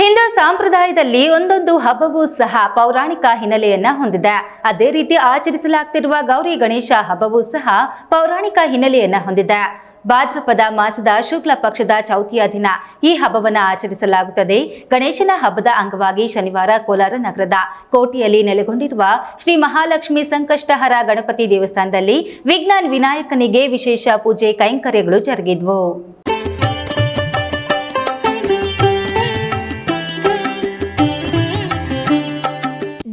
ಹಿಂದೂ ಸಂಪ್ರದಾಯದಲ್ಲಿ ಒಂದೊಂದು ಹಬ್ಬವೂ ಸಹ ಪೌರಾಣಿಕ ಹಿನ್ನೆಲೆಯನ್ನ ಹೊಂದಿದೆ. ಅದೇ ರೀತಿ ಆಚರಿಸಲಾಗ್ತಿರುವ ಗೌರಿ ಗಣೇಶ ಹಬ್ಬವೂ ಸಹ ಪೌರಾಣಿಕ ಹಿನ್ನೆಲೆಯನ್ನ ಹೊಂದಿದೆ. ಭಾದ್ರಪದ ಮಾಸದ ಶುಕ್ಲ ಪಕ್ಷದ ಚೌತಿಯ ದಿನ. ಈ ಹಬ್ಬವನ್ನು ಆಚರಿಸಲಾಗುತ್ತದೆ. ಗಣೇಶನ ಹಬ್ಬದ ಅಂಗವಾಗಿ ಶನಿವಾರ ಕೋಲಾರ ನಗರದ ಕೋಟೆಯಲ್ಲಿ ನೆಲೆಗೊಂಡಿರುವ ಶ್ರೀ ಮಹಾಲಕ್ಷ್ಮಿ ಸಂಕಷ್ಟಹರ ಗಣಪತಿ ದೇವಸ್ಥಾನದಲ್ಲಿ ವಿಜ್ಞಾನ್ ವಿನಾಯಕನಿಗೆ ವಿಶೇಷ ಪೂಜೆ, ಕೈಂಕರ್ಯಗಳು ಜರುಗಿದ್ವು.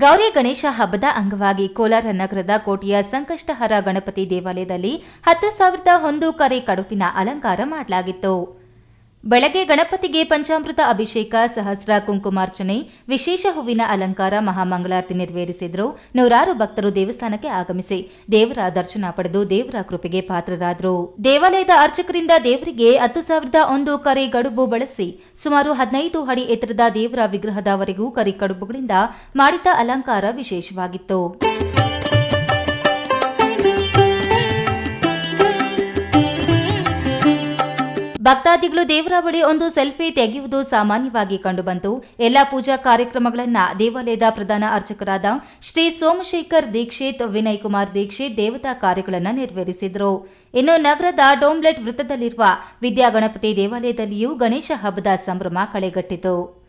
ಗೌರಿ ಗಣೇಶ ಹಬ್ಬದ ಅಂಗವಾಗಿ ಕೋಲಾರ ನಗರದ ಕೋಟೆಯ ಸಂಕಷ್ಟಹರ ಗಣಪತಿ ದೇವಾಲಯದಲ್ಲಿ ಹತ್ತು ಸಾವಿರದ ಒಂದು ಕರೆ ಕಡುಪಿನ ಅಲಂಕಾರ ಮಾಡಲಾಗಿತ್ತು. ಬೆಳಗ್ಗೆ ಗಣಪತಿಗೆ ಪಂಚಾಮೃತ ಅಭಿಷೇಕ, ಸಹಸ್ರ ಕುಂಕುಮಾರ್ಚನೆ, ವಿಶೇಷ ಹೂವಿನ ಅಲಂಕಾರ, ಮಹಾಮಂಗಳಾರತಿ ನೆರವೇರಿಸಿದ್ರು. ನೂರಾರು ಭಕ್ತರು ದೇವಸ್ಥಾನಕ್ಕೆ ಆಗಮಿಸಿ ದೇವರ ದರ್ಶನ ಪಡೆದು ದೇವರ ಕೃಪೆಗೆ ಪಾತ್ರರಾದರು. ದೇವಾಲಯದ ಅರ್ಚಕರಿಂದ ದೇವರಿಗೆ ಹತ್ತು ಸಾವಿರದ ಒಂದು ಕರೆ ಗಡುಬು ಬಳಸಿ ಸುಮಾರು ಹದಿನೈದು ಅಡಿ ಎತ್ತರದ ದೇವರ ವಿಗ್ರಹದವರೆಗೂ ಕರಿ ಕಡುಬುಗಳಿಂದ ಮಾಡಿದ ಅಲಂಕಾರ ವಿಶೇಷವಾಗಿತ್ತು. ಭಕ್ತಾದಿಗಳು ದೇವರ ಬಳಿ ಒಂದು ಸೆಲ್ಫಿ ತೆಗೆಯುವುದು ಸಾಮಾನ್ಯವಾಗಿ ಕಂಡುಬಂತು. ಎಲ್ಲ ಪೂಜಾ ಕಾರ್ಯಕ್ರಮಗಳನ್ನ ದೇವಾಲಯದ ಪ್ರಧಾನ ಅರ್ಚಕರಾದ ಶ್ರೀ ಸೋಮಶೇಖರ್ ದೀಕ್ಷಿತ್, ವಿನಯ್ ಕುಮಾರ್ ದೀಕ್ಷಿತ್ ದೇವತಾ ಕಾರ್ಯಗಳನ್ನು ನೆರವೇರಿಸಿದರು. ಇನ್ನು ನಗರದ ಡೋಮ್ಲೆಟ್ ವೃತ್ತದಲ್ಲಿರುವ ವಿದ್ಯಾಗಣಪತಿ ದೇವಾಲಯದಲ್ಲಿಯೂ ಗಣೇಶ ಹಬ್ಬದ ಸಂಭ್ರಮ ಕಳೆಗಟ್ಟಿತು.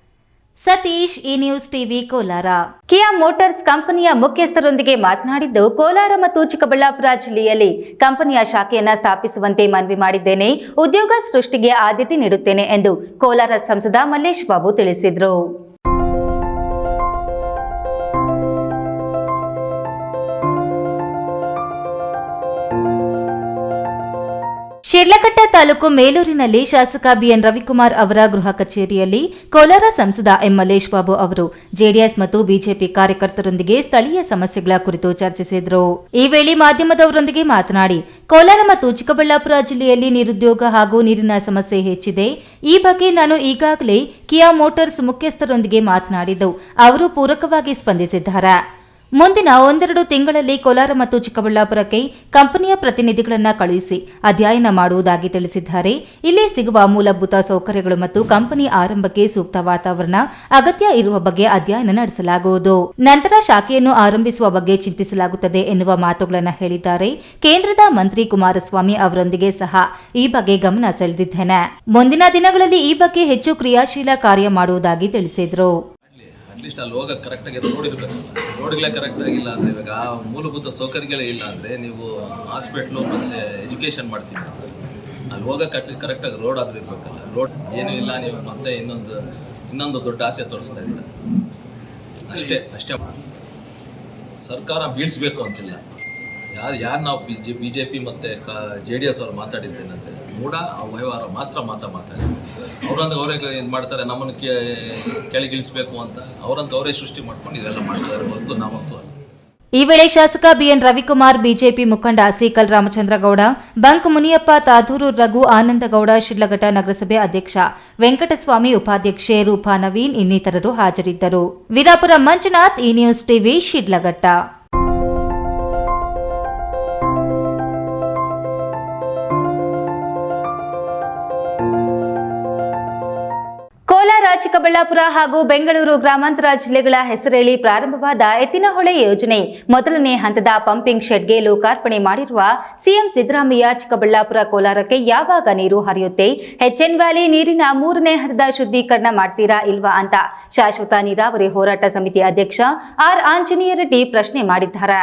Satish E news TV Kolar. Kia Motors ಕಂಪನಿಯ ಮುಖ್ಯಸ್ಥರೊಂದಿಗೆ ಮಾತನಾಡಿದ್ದು, ಕೋಲಾರ ಮತ್ತು ಚಿಕ್ಕಬಳ್ಳಾಪುರ ಜಿಲ್ಲೆಯಲ್ಲಿ ಕಂಪನಿಯ ಶಾಖೆಯನ್ನ ಸ್ಥಾಪಿಸುವಂತೆ ಮನವಿ ಮಾಡಿದ್ದೇನೆ. ಉದ್ಯೋಗ ಸೃಷ್ಟಿಗೆ ಆದ್ಯತೆ ನೀಡುತ್ತೇನೆ ಎಂದು ಕೋಲಾರ ಸಂಸದ ಮಲ್ಲೇಶ್ ಬಾಬು ತಿಳಿಸಿದರು. ಶಿರ್ಲಘಟ್ಟ ತಾಲೂಕು ಮೇಲೂರಿನಲ್ಲಿ ಶಾಸಕ ಬಿಎನ್ ರವಿಕುಮಾರ್ ಅವರ ಗೃಹ ಕಚೇರಿಯಲ್ಲಿ ಕೋಲಾರ ಸಂಸದ ಎಂ ಮಲ್ಲೇಶ್ ಬಾಬು ಅವರು, ಜೆಡಿಎಸ್ ಮತ್ತು ಬಿಜೆಪಿ ಕಾರ್ಯಕರ್ತರೊಂದಿಗೆ ಸ್ಥಳೀಯ ಸಮಸ್ಯೆಗಳ ಕುರಿತು ಚರ್ಚಿಸಿದರು. ಈ ವೇಳೆ ಮಾಧ್ಯಮದವರೊಂದಿಗೆ ಮಾತನಾಡಿ, ಕೋಲಾರ ಮತ್ತು ಚಿಕ್ಕಬಳ್ಳಾಪುರ ಜಿಲ್ಲೆಯಲ್ಲಿ ನಿರುದ್ಯೋಗ ಹಾಗೂ ನೀರಿನ ಸಮಸ್ಯೆ ಹೆಚ್ಚಿದೆ. ಈ ಬಗ್ಗೆ ನಾನು ಈಗಾಗಲೇ ಕಿಯಾ ಮೋಟಾರ್ಸ್ ಮುಖ್ಯಸ್ಥರೊಂದಿಗೆ ಮಾತನಾಡಿದ್ದು, ಅವರು ಪೂರಕವಾಗಿ ಸ್ಪಂದಿಸಿದ್ದಾರೆ. ಮುಂದಿನ ಒಂದೆರಡು ತಿಂಗಳಲ್ಲಿ ಕೋಲಾರ ಮತ್ತು ಚಿಕ್ಕಬಳ್ಳಾಪುರಕ್ಕೆ ಕಂಪನಿಯ ಪ್ರತಿನಿಧಿಗಳನ್ನು ಕಳುಹಿಸಿ ಅಧ್ಯಯನ ಮಾಡುವುದಾಗಿ ತಿಳಿಸಿದ್ದಾರೆ. ಇಲ್ಲಿ ಸಿಗುವ ಮೂಲಭೂತ ಸೌಕರ್ಯಗಳು ಮತ್ತು ಕಂಪನಿ ಆರಂಭಕ್ಕೆ ಸೂಕ್ತ ವಾತಾವರಣ ಅಗತ್ಯ ಇರುವ ಬಗ್ಗೆ ಅಧ್ಯಯನ ನಡೆಸಲಾಗುವುದು. ನಂತರ ಶಾಖೆಯನ್ನು ಆರಂಭಿಸುವ ಬಗ್ಗೆ ಚಿಂತಿಸಲಾಗುತ್ತದೆ ಎನ್ನುವ ಮಾತುಗಳನ್ನು ಹೇಳಿದ್ದಾರೆ. ಕೇಂದ್ರದ ಮಂತ್ರಿ ಕುಮಾರಸ್ವಾಮಿ ಅವರೊಂದಿಗೆ ಸಹ ಈ ಬಗ್ಗೆ ಗಮನ ಸೆಳೆದಿದ್ದೇನೆ. ಮುಂದಿನ ದಿನಗಳಲ್ಲಿ ಈ ಬಗ್ಗೆ ಹೆಚ್ಚು ಕ್ರಿಯಾಶೀಲ ಕಾರ್ಯ ಮಾಡುವುದಾಗಿ ತಿಳಿಸಿದರು. ಅಟ್ಲೀಸ್ಟ್ ಅಲ್ಲಿ ಹೋಗಕ್ಕೆ ಕರೆಕ್ಟಾಗಿ ರೋಡ್ ಇರಬೇಕಲ್ಲ ರೋಡ್ಗಳೇ ಕರೆಕ್ಟ್ ಆಗಿಲ್ಲ ಅಂದರೆ ಇವಾಗ ಮೂಲಭೂತ ಸೌಕರ್ಯಗಳೇ ಇಲ್ಲ ಅಂದರೆ ನೀವು ಹಾಸ್ಪಿಟ್ಲು ಮತ್ತು ಎಜುಕೇಷನ್ ಮಾಡ್ತೀವಿ ಅಲ್ಲಿ ಹೋಗಕ್ಕೆ ಅಟ್ಲಿ ಕರೆಕ್ಟಾಗಿ ರೋಡ್ ಆದರೂ ಇರಬೇಕಲ್ಲ. ರೋಡ್ ಏನೂ ಇಲ್ಲ, ನೀವು ಮತ್ತೆ ಇನ್ನೊಂದು ಇನ್ನೊಂದು ದೊಡ್ಡ ಆಸೆ ತೋರಿಸ್ತಾ ಇದ್ದೀರ ಅಷ್ಟೇ ಅಷ್ಟೇ. ಸರ್ಕಾರ ಬೀಳಿಸ್ಬೇಕು ಅಂತಿಲ್ಲ. ಯಾರು ಯಾರು ನಾವು B J B J P ಮತ್ತು ಕ ಜೆ ಡಿ ಎಸ್ ಅವರು ಮಾತಾಡಿದ್ದೇನೆಂದರೆ ಮೂಢ ಅವ್ಯವಹಾರ ಮಾತ್ರ ಮಾತಾ ಮಾತಾಡಿ. ಅವರಂತ ಅವರೇ ಇದು ಮಾಡ್ತಾರೆ, ನಮ್ಮನ್ನು ಕೆಳಗಿಳಿಸ್ಬೇಕು ಅಂತ. ಅವರಂತ ಅವರೇ ಸೃಷ್ಟಿ ಮಾಡ್ಕೊಂಡು ಇದೆಲ್ಲ ಮಾಡ್ತಾರೆ ಹೊರತು ನಾವಂತೂ ಅಲ್ಲ. ಈ ವೇಳೆ ಶಾಸಕ ಬಿಎನ್ ರವಿಕುಮಾರ್, ಬಿಜೆಪಿ ಮುಖಂಡ ಸೀಕಲ್ ರಾಮಚಂದ್ರಗೌಡ, ಬಂಕ್ ಮುನಿಯಪ್ಪ ತಾದೂರು ರಘು ಆನಂದಗೌಡ ಶಿಡ್ಲಘಟ್ಟ ನಗರಸಭೆ ಅಧ್ಯಕ್ಷ ವೆಂಕಟಸ್ವಾಮಿ ಉಪಾಧ್ಯಕ್ಷೆ ರೂಪಾ ನವೀನ್ ಇನ್ನಿತರರು ಹಾಜರಿದ್ದರು. ವಿರಾಪುರ ಮಂಜುನಾಥ್ ಈ ನ್ಯೂಸ್ ಟಿವಿ, ಶಿಡ್ಲಘಟ್ಟ. ಚಿಕ್ಕಬಳ್ಳಾಪುರ ಹಾಗೂ ಬೆಂಗಳೂರು ಗ್ರಾಮಾಂತರ ಜಿಲ್ಲೆಗಳ ಹೆಸರೇಳಿ ಪ್ರಾರಂಭವಾದ ಎತ್ತಿನಹೊಳೆ ಯೋಜನೆ. ಮೊದಲನೇ ಹಂತದ ಪಂಪಿಂಗ್ ಶೆಡ್ಗೆ ಲೋಕಾರ್ಪಣೆ ಮಾಡಿರುವ ಸಿಎಂ ಸಿದ್ದರಾಮಯ್ಯ ಚಿಕ್ಕಬಳ್ಳಾಪುರ ಕೋಲಾರಕ್ಕೆ ಯಾವಾಗ ನೀರು ಹರಿಯುತ್ತೆ? ಹೆಚ್ಎನ್ ವ್ಯಾಲಿ ನೀರಿನ ಮೂರನೇ ಹಂತದ ಶುದ್ಧೀಕರಣ ಮಾಡ್ತೀರಾ ಇಲ್ವಾ ಅಂತ ಶಾಶ್ವತ ನೀರಾವರಿ ಹೋರಾಟ ಸಮಿತಿ ಅಧ್ಯಕ್ಷ ಆರ್ ಆಂಜನೇಯ ರೆಡ್ಡಿ ಪ್ರಶ್ನೆ ಮಾಡಿದ್ದಾರೆ.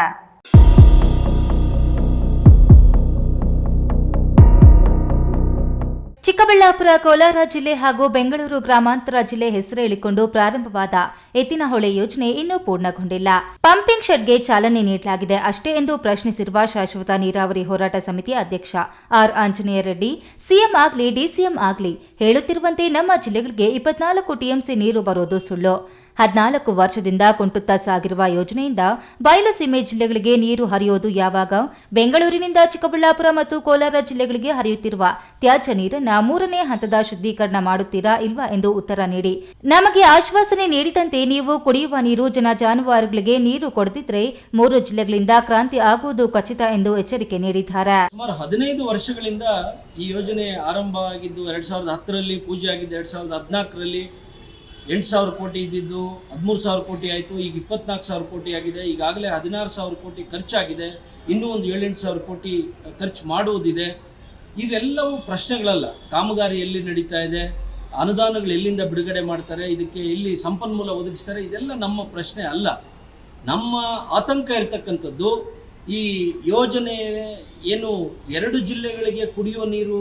ಚಿಕ್ಕಬಳ್ಳಾಪುರ ಕೋಲಾರ ಜಿಲ್ಲೆ ಹಾಗೂ ಬೆಂಗಳೂರು ಗ್ರಾಮಾಂತರ ಜಿಲ್ಲೆ ಹೆಸರೇಳಿಕೊಂಡು ಪ್ರಾರಂಭವಾದ ಎತ್ತಿನಹೊಳೆ ಯೋಜನೆ ಇನ್ನೂ ಪೂರ್ಣಗೊಂಡಿಲ್ಲ. ಪಂಪಿಂಗ್ ಶೆಡ್ಗೆ ಚಾಲನೆ ನೀಡಲಾಗಿದೆ. ಅಷ್ಟೇ ಎಂದು ಪ್ರಶ್ನಿಸಿರುವ ಶಾಶ್ವತ ನೀರಾವರಿ ಹೋರಾಟ ಸಮಿತಿ ಅಧ್ಯಕ್ಷ ಆರ್. ಆಂಜನೇಯ ರೆಡ್ಡಿ, ಸಿಎಂ ಆಗ್ಲಿ ಡಿಸಿಎಂ ಆಗ್ಲಿ ಹೇಳುತ್ತಿರುವಂತೆ ನಮ್ಮ ಜಿಲ್ಲೆಗಳಿಗೆ ಇಪ್ಪತ್ನಾಲ್ಕು ಟಿಎಂಸಿ ನೀರು ಬರೋದು ಸುಳ್ಳು. ಹದಿನಾಲ್ಕು ವರ್ಷದಿಂದ ಕುಂಟುತ್ತಾ ಸಾಗಿರುವ ಯೋಜನೆಯಿಂದ ಬಯಲುಸೀಮೆ ಜಿಲ್ಲೆಗಳಿಗೆ ನೀರು ಹರಿಯೋದು ಯಾವಾಗ? ಬೆಂಗಳೂರಿನಿಂದ ಚಿಕ್ಕಬಳ್ಳಾಪುರ ಮತ್ತು ಕೋಲಾರ ಜಿಲ್ಲೆಗಳಿಗೆ ಹರಿಯುತ್ತಿರುವ ತ್ಯಾಜ್ಯ ನೀರನ್ನ ಮೂರನೇ ಹಂತದ ಶುದ್ಧೀಕರಣ ಮಾಡುತ್ತೀರಾ ಇಲ್ವಾ ಎಂದು ಉತ್ತರ ನೀಡಿ. ನಮಗೆ ಆಶ್ವಾಸನೆ ನೀಡಿದಂತೆ ನೀವು ಕುಡಿಯುವ ನೀರು ಜನ ಜಾನುವಾರುಗಳಿಗೆ ನೀರು ಕೊಡದಿದ್ರೆ ಮೂರು ಜಿಲ್ಲೆಗಳಿಂದ ಕ್ರಾಂತಿ ಆಗುವುದು ಖಚಿತ ಎಂದು ಎಚ್ಚರಿಕೆ ನೀಡಿದ್ದಾರೆ. ಸುಮಾರು ಹದಿನೈದು ವರ್ಷಗಳಿಂದ ಈ ಯೋಜನೆ ಆರಂಭ ಆಗಿದ್ದು ಎರಡ್ ಸಾವಿರದ ಹತ್ತರಲ್ಲಿ ಪೂಜೆ ಆಗಿದ್ದು ಎರಡ್ ಸಾವಿರದ ಹದಿನಾಲ್ಕರಲ್ಲಿ ಎಂಟು ಸಾವಿರ ಕೋಟಿ ಇದ್ದಿದ್ದು, ಹದಿಮೂರು ಸಾವಿರ ಕೋಟಿ ಆಯಿತು, ಈಗ ಇಪ್ಪತ್ನಾಲ್ಕು ಸಾವಿರ ಕೋಟಿ ಆಗಿದೆ, ಈಗಾಗಲೇ ಹದಿನಾರು ಸಾವಿರ ಕೋಟಿ ಖರ್ಚಾಗಿದೆ, ಇನ್ನೂ ಒಂದು ಏಳೆಂಟು ಸಾವಿರ ಕೋಟಿ ಖರ್ಚು ಮಾಡುವುದಿದೆ. ಇವೆಲ್ಲವೂ ಪ್ರಶ್ನೆಗಳಲ್ಲ. ಕಾಮಗಾರಿ ಎಲ್ಲಿ ನಡೀತಾ ಇದೆ, ಅನುದಾನಗಳು ಎಲ್ಲಿಂದ ಬಿಡುಗಡೆ ಮಾಡ್ತಾರೆ, ಇದಕ್ಕೆ ಎಲ್ಲಿ ಸಂಪನ್ಮೂಲ ಒದಗಿಸ್ತಾರೆ, ಇದೆಲ್ಲ ನಮ್ಮ ಪ್ರಶ್ನೆ ಅಲ್ಲ. ನಮ್ಮ ಆತಂಕ ಇರತಕ್ಕಂಥದ್ದು, ಈ ಯೋಜನೆ ಏನು ಎರಡು ಜಿಲ್ಲೆಗಳಿಗೆ ಕುಡಿಯುವ ನೀರು,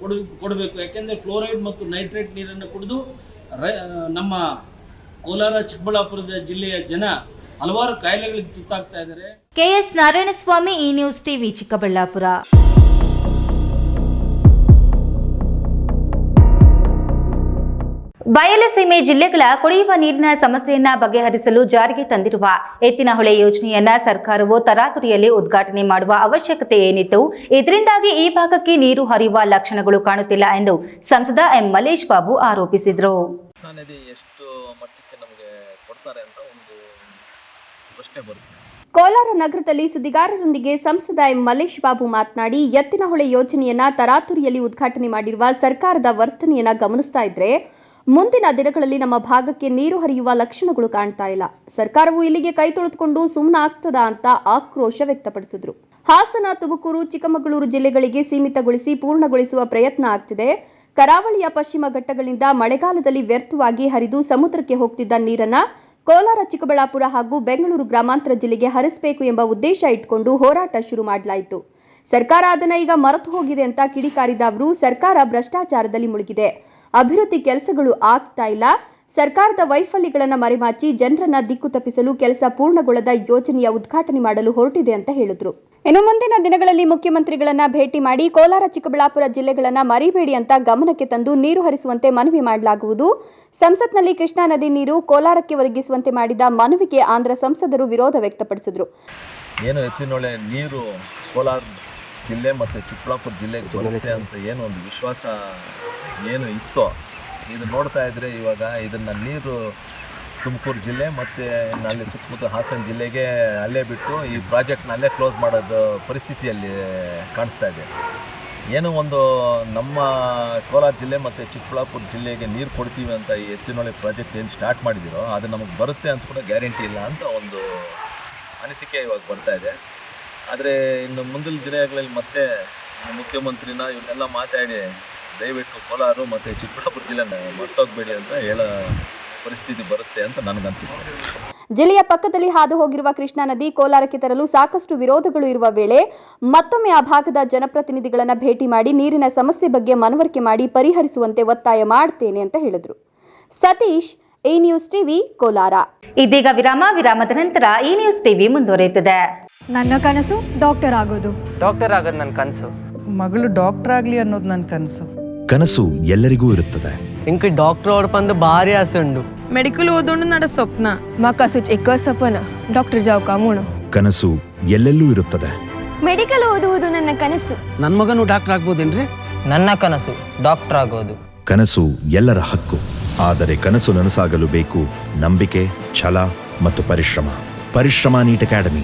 ಕೊಡ, ಕೊಡಬೇಕು, ಯಾಕೆಂದರೆ ಫ್ಲೋರೈಡ್ ಮತ್ತು ನೈಟ್ರೇಟ್ ನೀರನ್ನು ಕುಡಿದು ನಮ್ಮ ಕೋಲಾರ ಚಿಕ್ಕಬಳ್ಳಾಪುರದ ಜಿಲ್ಲೆಯ ಜನ ಹಲವಾರು ಕಾಯಿಲೆಗಳಿಗೆ ತುತ್ತಾಗ್ತಾ ಇದ್ದಾರೆ. ಕೆಎಸ್ ನಾರಾಯಣಸ್ವಾಮಿ ಈ ನ್ಯೂಸ್ ಟಿವಿ ಚಿಕ್ಕಬಳ್ಳಾಪುರ. ಬಯಲಸೀಮೆ ಜಿಲ್ಲೆಗಳ ಕುಡಿಯುವ ನೀರಿನ ಸಮಸ್ಯೆಯನ್ನ ಬಗೆಹರಿಸಲು ಜಾರಿಗೆ ತಂದಿರುವ ಎತ್ತಿನಹೊಳೆ ಯೋಜನೆಯನ್ನ ಸರ್ಕಾರವು ತರಾತುರಿಯಲ್ಲಿ ಉದ್ಘಾಟನೆ ಮಾಡುವ ಅವಶ್ಯಕತೆ ಏನಿತ್ತು, ಇದರಿಂದಾಗಿ ಈ ಭಾಗಕ್ಕೆ ನೀರು ಹರಿಯುವ ಲಕ್ಷಣಗಳು ಕಾಣುತ್ತಿಲ್ಲ ಎಂದು ಸಂಸದ ಎಂ ಮಲ್ಲೇಶ್ ಬಾಬು ಆರೋಪಿಸಿದರು. ಎಷ್ಟು ಮಟ್ಟಕ್ಕೆ ನಮಗೆ ಕೊಡ್ತಾರೆ ಅಂತ ಒಂದು ಪ್ರಶ್ನೆ ಬರುತ್ತೆ. ಕೋಲಾರ ನಗರದಲ್ಲಿ ಸುದ್ದಿಗಾರರೊಂದಿಗೆ ಸಂಸದ ಎಂ ಮಲ್ಲೇಶ್ ಬಾಬು ಮಾತನಾಡಿ ಎತ್ತಿನಹೊಳೆ ಯೋಜನೆಯನ್ನ ತರಾತುರಿಯಲ್ಲಿ ಉದ್ಘಾಟನೆ ಮಾಡಿರುವ ಸರ್ಕಾರದ ವರ್ತನೆಯನ್ನ ಗಮನಿಸ್ತಾ ಇದ್ರೆ, ಮುಂದಿನ ದಿನಗಳಲ್ಲಿ ನಮ್ಮ ಭಾಗಕ್ಕೆ ನೀರು ಹರಿಯುವ ಲಕ್ಷಣಗಳು ಕಾಣ್ತಾ ಇಲ್ಲ. ಸರ್ಕಾರವು ಇಲ್ಲಿಗೆ ಕೈ ತೊಳೆದುಕೊಂಡು ಸುಮ್ಮನಾಗ್ತದ ಅಂತ ಆಕ್ರೋಶ ವ್ಯಕ್ತಪಡಿಸಿದ್ರು. ಹಾಸನ, ತುಮಕೂರು, ಚಿಕ್ಕಮಗಳೂರು ಜಿಲ್ಲೆಗಳಿಗೆ ಸೀಮಿತಗೊಳಿಸಿ ಪೂರ್ಣಗೊಳಿಸುವ ಪ್ರಯತ್ನ ಆಗ್ತಿದೆ. ಕರಾವಳಿಯ ಪಶ್ಚಿಮ ಘಟ್ಟಗಳಿಂದ ಮಳೆಗಾಲದಲ್ಲಿ ವ್ಯರ್ಥವಾಗಿ ಹರಿದು ಸಮುದ್ರಕ್ಕೆ ಹೋಗ್ತಿದ್ದ ನೀರನ್ನ ಕೋಲಾರ, ಚಿಕ್ಕಬಳ್ಳಾಪುರ ಹಾಗೂ ಬೆಂಗಳೂರು ಗ್ರಾಮಾಂತರ ಜಿಲ್ಲೆಗೆ ಹರಿಸಬೇಕು ಎಂಬ ಉದ್ದೇಶ ಇಟ್ಕೊಂಡು ಹೋರಾಟ ಶುರು ಮಾಡಲಾಯಿತು. ಸರ್ಕಾರ ಅದನ್ನ ಈಗ ಮರೆತು ಹೋಗಿದೆ ಅಂತ ಕಿಡಿಕಾರಿದ ಅವರು ಸರ್ಕಾರ ಭ್ರಷ್ಟಾಚಾರದಲ್ಲಿ ಮುಳುಗಿದೆ. ಅಭಿವೃದ್ಧಿ ಕೆಲಸಗಳು ಆಗ್ತಾ ಇಲ್ಲ. ಸರ್ಕಾರದ ವೈಫಲ್ಯಗಳನ್ನು ಮರೆಮಾಚಿ ಜನರನ್ನ ದಿಕ್ಕು ತಪ್ಪಿಸಲು ಕೆಲಸ ಪೂರ್ಣಗೊಳ್ಳದ ಯೋಜನೆಯ ಉದ್ಘಾಟನೆ ಮಾಡಲು ಹೊರಟಿದೆ ಅಂತ ಹೇಳಿದ್ರು. ಇನ್ನು ಮುಂದಿನ ದಿನಗಳಲ್ಲಿ ಮುಖ್ಯಮಂತ್ರಿಗಳನ್ನ ಭೇಟಿ ಮಾಡಿ ಕೋಲಾರ, ಚಿಕ್ಕಬಳ್ಳಾಪುರ ಜಿಲ್ಲೆಗಳನ್ನ ಮರಿಬೇಡಿ ಅಂತ ಗಮನಕ್ಕೆ ತಂದು ನೀರು ಹರಿಸುವಂತೆ ಮನವಿ ಮಾಡಲಾಗುವುದು. ಸಂಸತ್ನಲ್ಲಿ ಕೃಷ್ಣಾ ನದಿ ನೀರು ಕೋಲಾರಕ್ಕೆ ಒದಗಿಸುವಂತೆ ಮಾಡಿದ ಮನವಿಗೆ ಆಂಧ್ರ ಸಂಸದರು ವಿರೋಧ ವ್ಯಕ್ತಪಡಿಸಿದರು. ಏನು ಎತ್ತಿನೊಳೆ ನೀರು ಕೋಲಾರ ಚಿಕ್ಕಬಳ್ಳಾಪುರ ಜಿಲ್ಲೆಗೆ ಅಂತ ಏನು ಒಂದು ವಿಶ್ವಾಸ ಏನು ಇತ್ತೋ ಇದು ನೋಡ್ತಾ ಇದ್ದರೆ ಇವಾಗ ಇದನ್ನು ನೀರು ತುಮಕೂರು ಜಿಲ್ಲೆ ಮತ್ತು ಅಲ್ಲಿ ಸುತ್ತಮುತ್ತ ಹಾಸನ ಜಿಲ್ಲೆಗೆ ಅಲ್ಲೇ ಬಿಟ್ಟು ಈ ಪ್ರಾಜೆಕ್ಟ್ನ ಅಲ್ಲೇ ಕ್ಲೋಸ್ ಮಾಡೋದು ಪರಿಸ್ಥಿತಿಯಲ್ಲಿ ಕಾಣಿಸ್ತಾ ಇದೆ. ಏನೋ ಒಂದು ನಮ್ಮ ಕೋಲಾರ ಜಿಲ್ಲೆ ಮತ್ತು ಚಿಕ್ಕಬಳ್ಳಾಪುರ ಜಿಲ್ಲೆಗೆ ನೀರು ಕೊಡ್ತೀವಿ ಅಂತ ಈ ಎತ್ತಿನೊಳೆ ಪ್ರಾಜೆಕ್ಟ್ ಏನು ಸ್ಟಾರ್ಟ್ ಮಾಡಿದಿರೋ ಅದು ನಮಗೆ ಬರುತ್ತೆ ಅಂತ ಕೂಡ ಗ್ಯಾರಂಟಿ ಇಲ್ಲ ಅಂತ ಒಂದು ಅನಿಸಿಕೆ ಇವಾಗ ಬರ್ತಾ ಇದೆ. ಆದರೆ ಇನ್ನು ಮುಂದಿನ ದಿನಗಳಲ್ಲಿ ಮತ್ತೆ ಮುಖ್ಯಮಂತ್ರಿನ ಇವನ್ನೆಲ್ಲ ಮಾತಾಡಿ ದಯವಿಟ್ಟು ಕೋಲಾರು ಮತ್ತು ಚಿಕ್ಕಬಳ್ಳಾಪುರ ಜಿಲ್ಲೆನ ಮರ್ತೋಗ್ಬೇಡಿ ಅಂತ ಹೇಳೋ ಪರಿಸ್ಥಿತಿ ಬರುತ್ತೆ ಅಂತ ನನಗನ್ಸುತ್ತೆ. ಜಿಲ್ಲೆಯ ಪಕ್ಕದಲ್ಲಿ ಹಾದು ಹೋಗಿರುವ ಕೃಷ್ಣಾ ನದಿ ಕೋಲಾರಕ್ಕೆ ತರಲು ಸಾಕಷ್ಟು ವಿರೋಧಗಳು ಇರುವ ವೇಳೆ ಮತ್ತೊಮ್ಮೆ ಆ ಭಾಗದ ಜನಪ್ರತಿನಿಧಿಗಳನ್ನ ಭೇಟಿ ಮಾಡಿ ನೀರಿನ ಸಮಸ್ಯೆ ಬಗ್ಗೆ ಮನವರಿಕೆ ಮಾಡಿ ಪರಿಹರಿಸುವಂತೆ ಒತ್ತಾಯ ಮಾಡ್ತೇನೆ ಅಂತ ಹೇಳಿದರು. Satish E news TV Kolar. ಇದೀಗ ವಿರಾಮ ವಿರಾಮದ ನಂತರ ಈ ನ್ಯೂಸ್ ಟಿವಿ ಮುಂದುವರಿಯುತ್ತದೆ. ನನ್ನ ಕನಸು ಡಾಕ್ಟರ್ ಆಗೋದು. ಡಾಕ್ಟರ್ ಆಗೋದು ನನ್ನ ಕನಸು. ಮಗಳು ಡಾಕ್ಟರ್ ಆಗಲಿ ಅನ್ನೋದು ನನ್ನ ಕನಸು. ಕನಸು ಎಲ್ಲರಿಗೂ ಇರುತ್ತದೆ ఇంక డాక్టర్ ఓడిపోంది భారీ ఆశ ఉండు ಮೆಡಿಕಲ್ ಓದೋಣ ನಡ ಸ್ವಪ್ನ ಮಾಕಾಸು ಎಕ್ಕ ಸಪನ ಡಾಕ್ಟರ್ ಜಾವ್ ಕಾಮೂಣ ಕನಸು ಎಲ್ಲೆಲ್ಲೂ ಇರುತ್ತದೆ ಮೆಡಿಕಲ್ ಓದುವುದು ನನ್ನ ಕನಸು ನನ್ನ ಮಗನು ಡಾಕ್ಟರ್ ಆಗ್ಬೋದೇನ್ರಿ ನನ್ನ ಕನಸು ಡಾಕ್ಟರ್ ಆಗೋದು ಕನಸು ಎಲ್ಲರ ಹಕ್ಕು ಆದರೆ ಕನಸು ನನಸಾಗಲು ಬೇಕು ನಂಬಿಕೆ ಛಲ ಮತ್ತು ಪರಿಶ್ರಮ ಪರಿಶ್ರಮ neat academy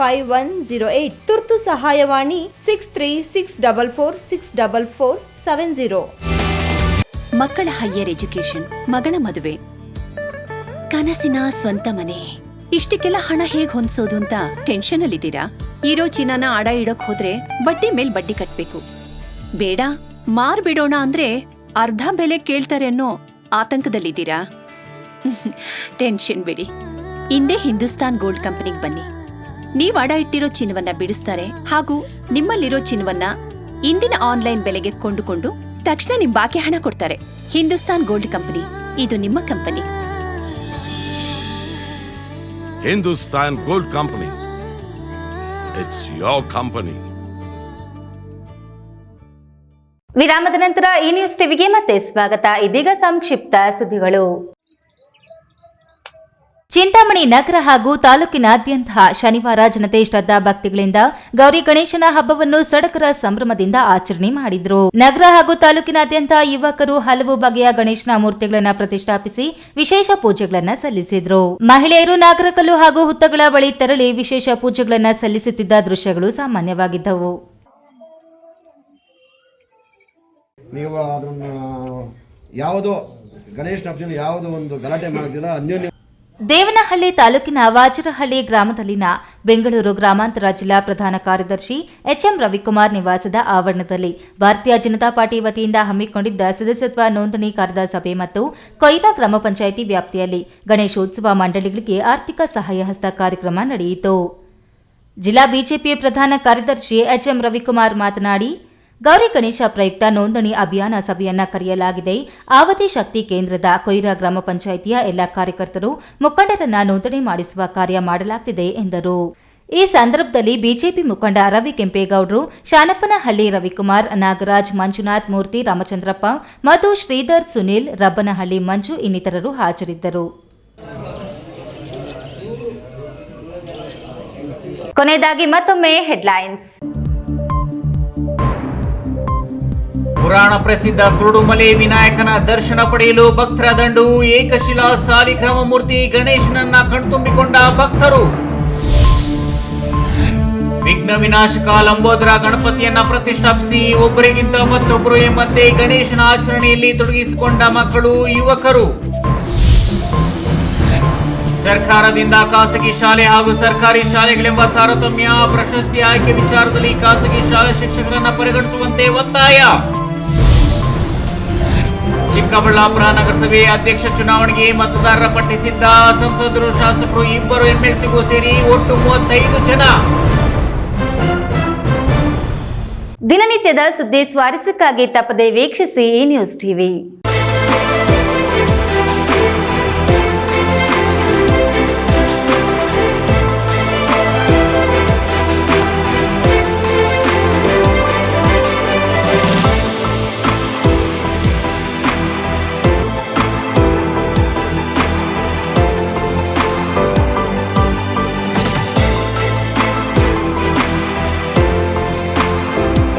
five one zero eight ತುರ್ತು ಸಹಾಯವಾಣಿ six three six double four six double four seven zero ಮಕ್ಕಳ ಹೈಯರ್ ಎಜುಕೇಶನ್ ಮಗಳ ಮದುವೆ. ಕನಸಿನ ಸ್ವಂತ ಮನೆ. ಇಷ್ಟಕ್ಕೆಲ್ಲ ಹಣ ಹೇಗ್ ಹೊಂದಿಸೋದು ಅಂತ ಟೆನ್ಷನ್ ಅಲ್ಲಿದ್ದೀರಾ? ಇರೋ ಚಿನ್ನನ ಅಡ ಇಡೋಕ್ ಹೋದ್ರೆ ಬಡ್ಡಿ ಮೇಲ್ ಬಡ್ಡಿ ಕಟ್ಬೇಕು. ಬೇಡ, ಮಾರ್ಬಿಡೋಣ ಅಂದ್ರೆ ಅರ್ಧ ಬೆಲೆ ಕೇಳ್ತಾರೆ ಅನ್ನೋ ಆತಂಕದಲ್ಲಿದ್ದೀರಾ? ಟೆನ್ಷನ್ ಬಿಡಿ. ಹಿಂದೆ ಹಿಂದೂಸ್ತಾನ್ ಗೋಲ್ಡ್ ಕಂಪನಿಗೆ ಬನ್ನಿ. ನೀವ್ ಅಡ ಇಟ್ಟಿರೋ ಚಿನ್ನವನ್ನ ಬಿಡಿಸ್ತಾರೆ ಹಾಗೂ ನಿಮ್ಮಲ್ಲಿರೋ ಚಿನ್ನವನ್ನ ಇಂದಿನ ಆನ್ಲೈನ್ ಬೆಲೆಗೆ ಕೊಂಡುಕೊಂಡು ತಕ್ಷಣ ನಿಮ್ ಬಾಕಿ ಹಣ ಕೊಡ್ತಾರೆ. Hindustan gold company. ಇದು ನಿಮ್ಮ company. Hindustan gold company. It's your company ವಿರಾಮದ ನಂತರ ಈ ನ್ಯೂಸ್ ಟಿವಿಗೆ ಮತ್ತೆ ಸ್ವಾಗತ. ಇದೀಗ ಸಂಕ್ಷಿಪ್ತ ಸುದ್ದಿಗಳು. ಚಿಂತಾಮಣಿ ನಗರ ಹಾಗೂ ತಾಲೂಕಿನಾದ್ಯಂತ ಶನಿವಾರ ಜನತೆ ಶ್ರದ್ಧಾ ಭಕ್ತಿಗಳಿಂದ ಗೌರಿ ಗಣೇಶನ ಹಬ್ಬವನ್ನು ಸಡಗರ ಸಂಭ್ರಮದಿಂದ ಆಚರಣೆ ಮಾಡಿದ್ರು. ನಗರ ಹಾಗೂ ತಾಲೂಕಿನಾದ್ಯಂತ ಯುವಕರು ಹಲವು ಬಗೆಯ ಗಣೇಶನ ಮೂರ್ತಿಗಳನ್ನು ಪ್ರತಿಷ್ಠಾಪಿಸಿ ವಿಶೇಷ ಪೂಜೆಗಳನ್ನು ಸಲ್ಲಿಸಿದ್ರು. ಮಹಿಳೆಯರು ನಾಗರಕಲ್ಲು ಹಾಗೂ ಹುತ್ತಗಳ ಬಳಿ ತೆರಳಿ ವಿಶೇಷ ಪೂಜೆಗಳನ್ನು ಸಲ್ಲಿಸುತ್ತಿದ್ದ ದೃಶ್ಯಗಳು ಸಾಮಾನ್ಯವಾಗಿದ್ದವು. ಯಾವುದೋ ಗಣೇಶನ ಯಾವುದೋ ಒಂದು ಗಲಾಟೆ ಮಾಡೋದಿಲ್ಲ ಅನ್ಯೋನ್ಯ ದೇವನಹಳ್ಳಿ ತಾಲೂಕಿನ ವಾಜರಹಳ್ಳಿ ಗ್ರಾಮದಲ್ಲಿನ ಬೆಂಗಳೂರು ಗ್ರಾಮಾಂತರ ಜಿಲ್ಲಾ ಪ್ರಧಾನ ಕಾರ್ಯದರ್ಶಿ ಎಚ್ಎಂ ರವಿಕುಮಾರ್ ನಿವಾಸದ ಆವರಣದಲ್ಲಿ ಭಾರತೀಯ ಜನತಾ ಪಾರ್ಟಿ ವತಿಯಿಂದ ಹಮ್ಮಿಕೊಂಡಿದ್ದ ಸದಸ್ಯತ್ವ ನೋಂದಣಿ ಕಾರ್ಯದ ಸಭೆ ಮತ್ತು ಕೊಯ್ಲಾ ಗ್ರಾಮ ಪಂಚಾಯಿತಿ ವ್ಯಾಪ್ತಿಯಲ್ಲಿ ಗಣೇಶೋತ್ಸವ ಮಂಡಳಿಗಳಿಗೆ ಆರ್ಥಿಕ ಸಹಾಯ ಹಸ್ತ ಕಾರ್ಯಕ್ರಮ ನಡೆಯಿತು. ಜಿಲ್ಲಾ ಬಿಜೆಪಿ ಪ್ರಧಾನ ಕಾರ್ಯದರ್ಶಿ ಎಚ್ಎಂ ರವಿಕುಮಾರ್ ಮಾತನಾಡಿ ಗೌರಿ ಗಣೇಶ ಪ್ರಯುಕ್ತ ನೋಂದಣಿ ಅಭಿಯಾನ ಸಭೆಯನ್ನ ಕರೆಯಲಾಗಿದೆ. ಆವತಿ ಶಕ್ತಿ ಕೇಂದ್ರದ ಕೊಯ್ರಾ ಗ್ರಾಮ ಪಂಚಾಯಿತಿಯ ಎಲ್ಲ ಕಾರ್ಯಕರ್ತರು ಮುಖಂಡರನ್ನ ನೋಂದಣಿ ಮಾಡಿಸುವ ಕಾರ್ಯ ಮಾಡಲಾಗುತ್ತಿದೆ ಎಂದರು. ಈ ಸಂದರ್ಭದಲ್ಲಿ ಬಿಜೆಪಿ ಮುಖಂಡ ರವಿ ಕೆಂಪೇಗೌಡರು, ಶಾನಪ್ಪನಹಳ್ಳಿ ರವಿಕುಮಾರ್, ನಾಗರಾಜ್, ಮಂಜುನಾಥ್, ಮೂರ್ತಿ, ರಾಮಚಂದ್ರಪ್ಪ ಮತ್ತು ಶ್ರೀಧರ್, ಸುನೀಲ್, ರಬ್ಬನಹಳ್ಳಿ ಮಂಜು ಇನ್ನಿತರರು ಹಾಜರಿದ್ದರು. ಕೊನೆಯದಾಗಿ ಮತ್ತೊಮ್ಮೆ ಹೆಡ್ಲೈನ್ಸ್. ಪುರಾಣ ಪ್ರಸಿದ್ಧ ಕುರುಡುಮಲೆ ವಿನಾಯಕನ ದರ್ಶನ ಪಡೆಯಲು ಭಕ್ತರ ದಂಡು, ಏಕಶಿಲಾ, ಸಾಲಿಗ್ರಾಮ ಮೂರ್ತಿ ಗಣೇಶನನ್ನ ಕಣ್ತುಂಬಿಕೊಂಡ ಭಕ್ತರು. ವಿಘ್ನ ವಿನಾಶಕ ಲಂಬೋದರ ಗಣಪತಿಯನ್ನ ಪ್ರತಿಷ್ಠಾಪಿಸಿ ಒಬ್ಬರಿಗಿಂತ ಮತ್ತೊಬ್ಬರು ಎಂಬಂತೆ ಗಣೇಶನ ಆಚರಣೆಯಲ್ಲಿ ತೊಡಗಿಸಿಕೊಂಡ ಮಕ್ಕಳು, ಯುವಕರು. ಸರ್ಕಾರದಿಂದ ಖಾಸಗಿ ಶಾಲೆ ಹಾಗೂ ಸರ್ಕಾರಿ ಶಾಲೆಗಳೆಂಬ ತಾರತಮ್ಯ, ಪ್ರಶಸ್ತಿ ಆಯ್ಕೆ ವಿಚಾರದಲ್ಲಿ ಖಾಸಗಿ ಶಾಲಾ ಶಿಕ್ಷಕರನ್ನ ಪರಿಗಣಿಸುವಂತೆ ಒತ್ತಾಯ. ಚಿಕ್ಕಬಳ್ಳಾಪುರ ನಗರಸಭೆ ಅಧ್ಯಕ್ಷ ಚುನಾವಣೆಗೆ ಮತದಾರರ ಪಟ್ಟಿ ಸಿದ್ಧ. ಸಂಸದರು, ಶಾಸಕರು ಇಬ್ಬರು ಎಂಎಲ್ಸಿಗೂ ಸೇರಿ ಒಟ್ಟು ಮೂವತ್ತೈದು ಜನ. ದಿನನಿತ್ಯದ ಸುದ್ದಿ ಸ್ವಾರಸ್ಯಕ್ಕಾಗಿ ತಪ್ಪದೆ ವೀಕ್ಷಿಸಿ ನ್ಯೂಸ್ ಟಿವಿ.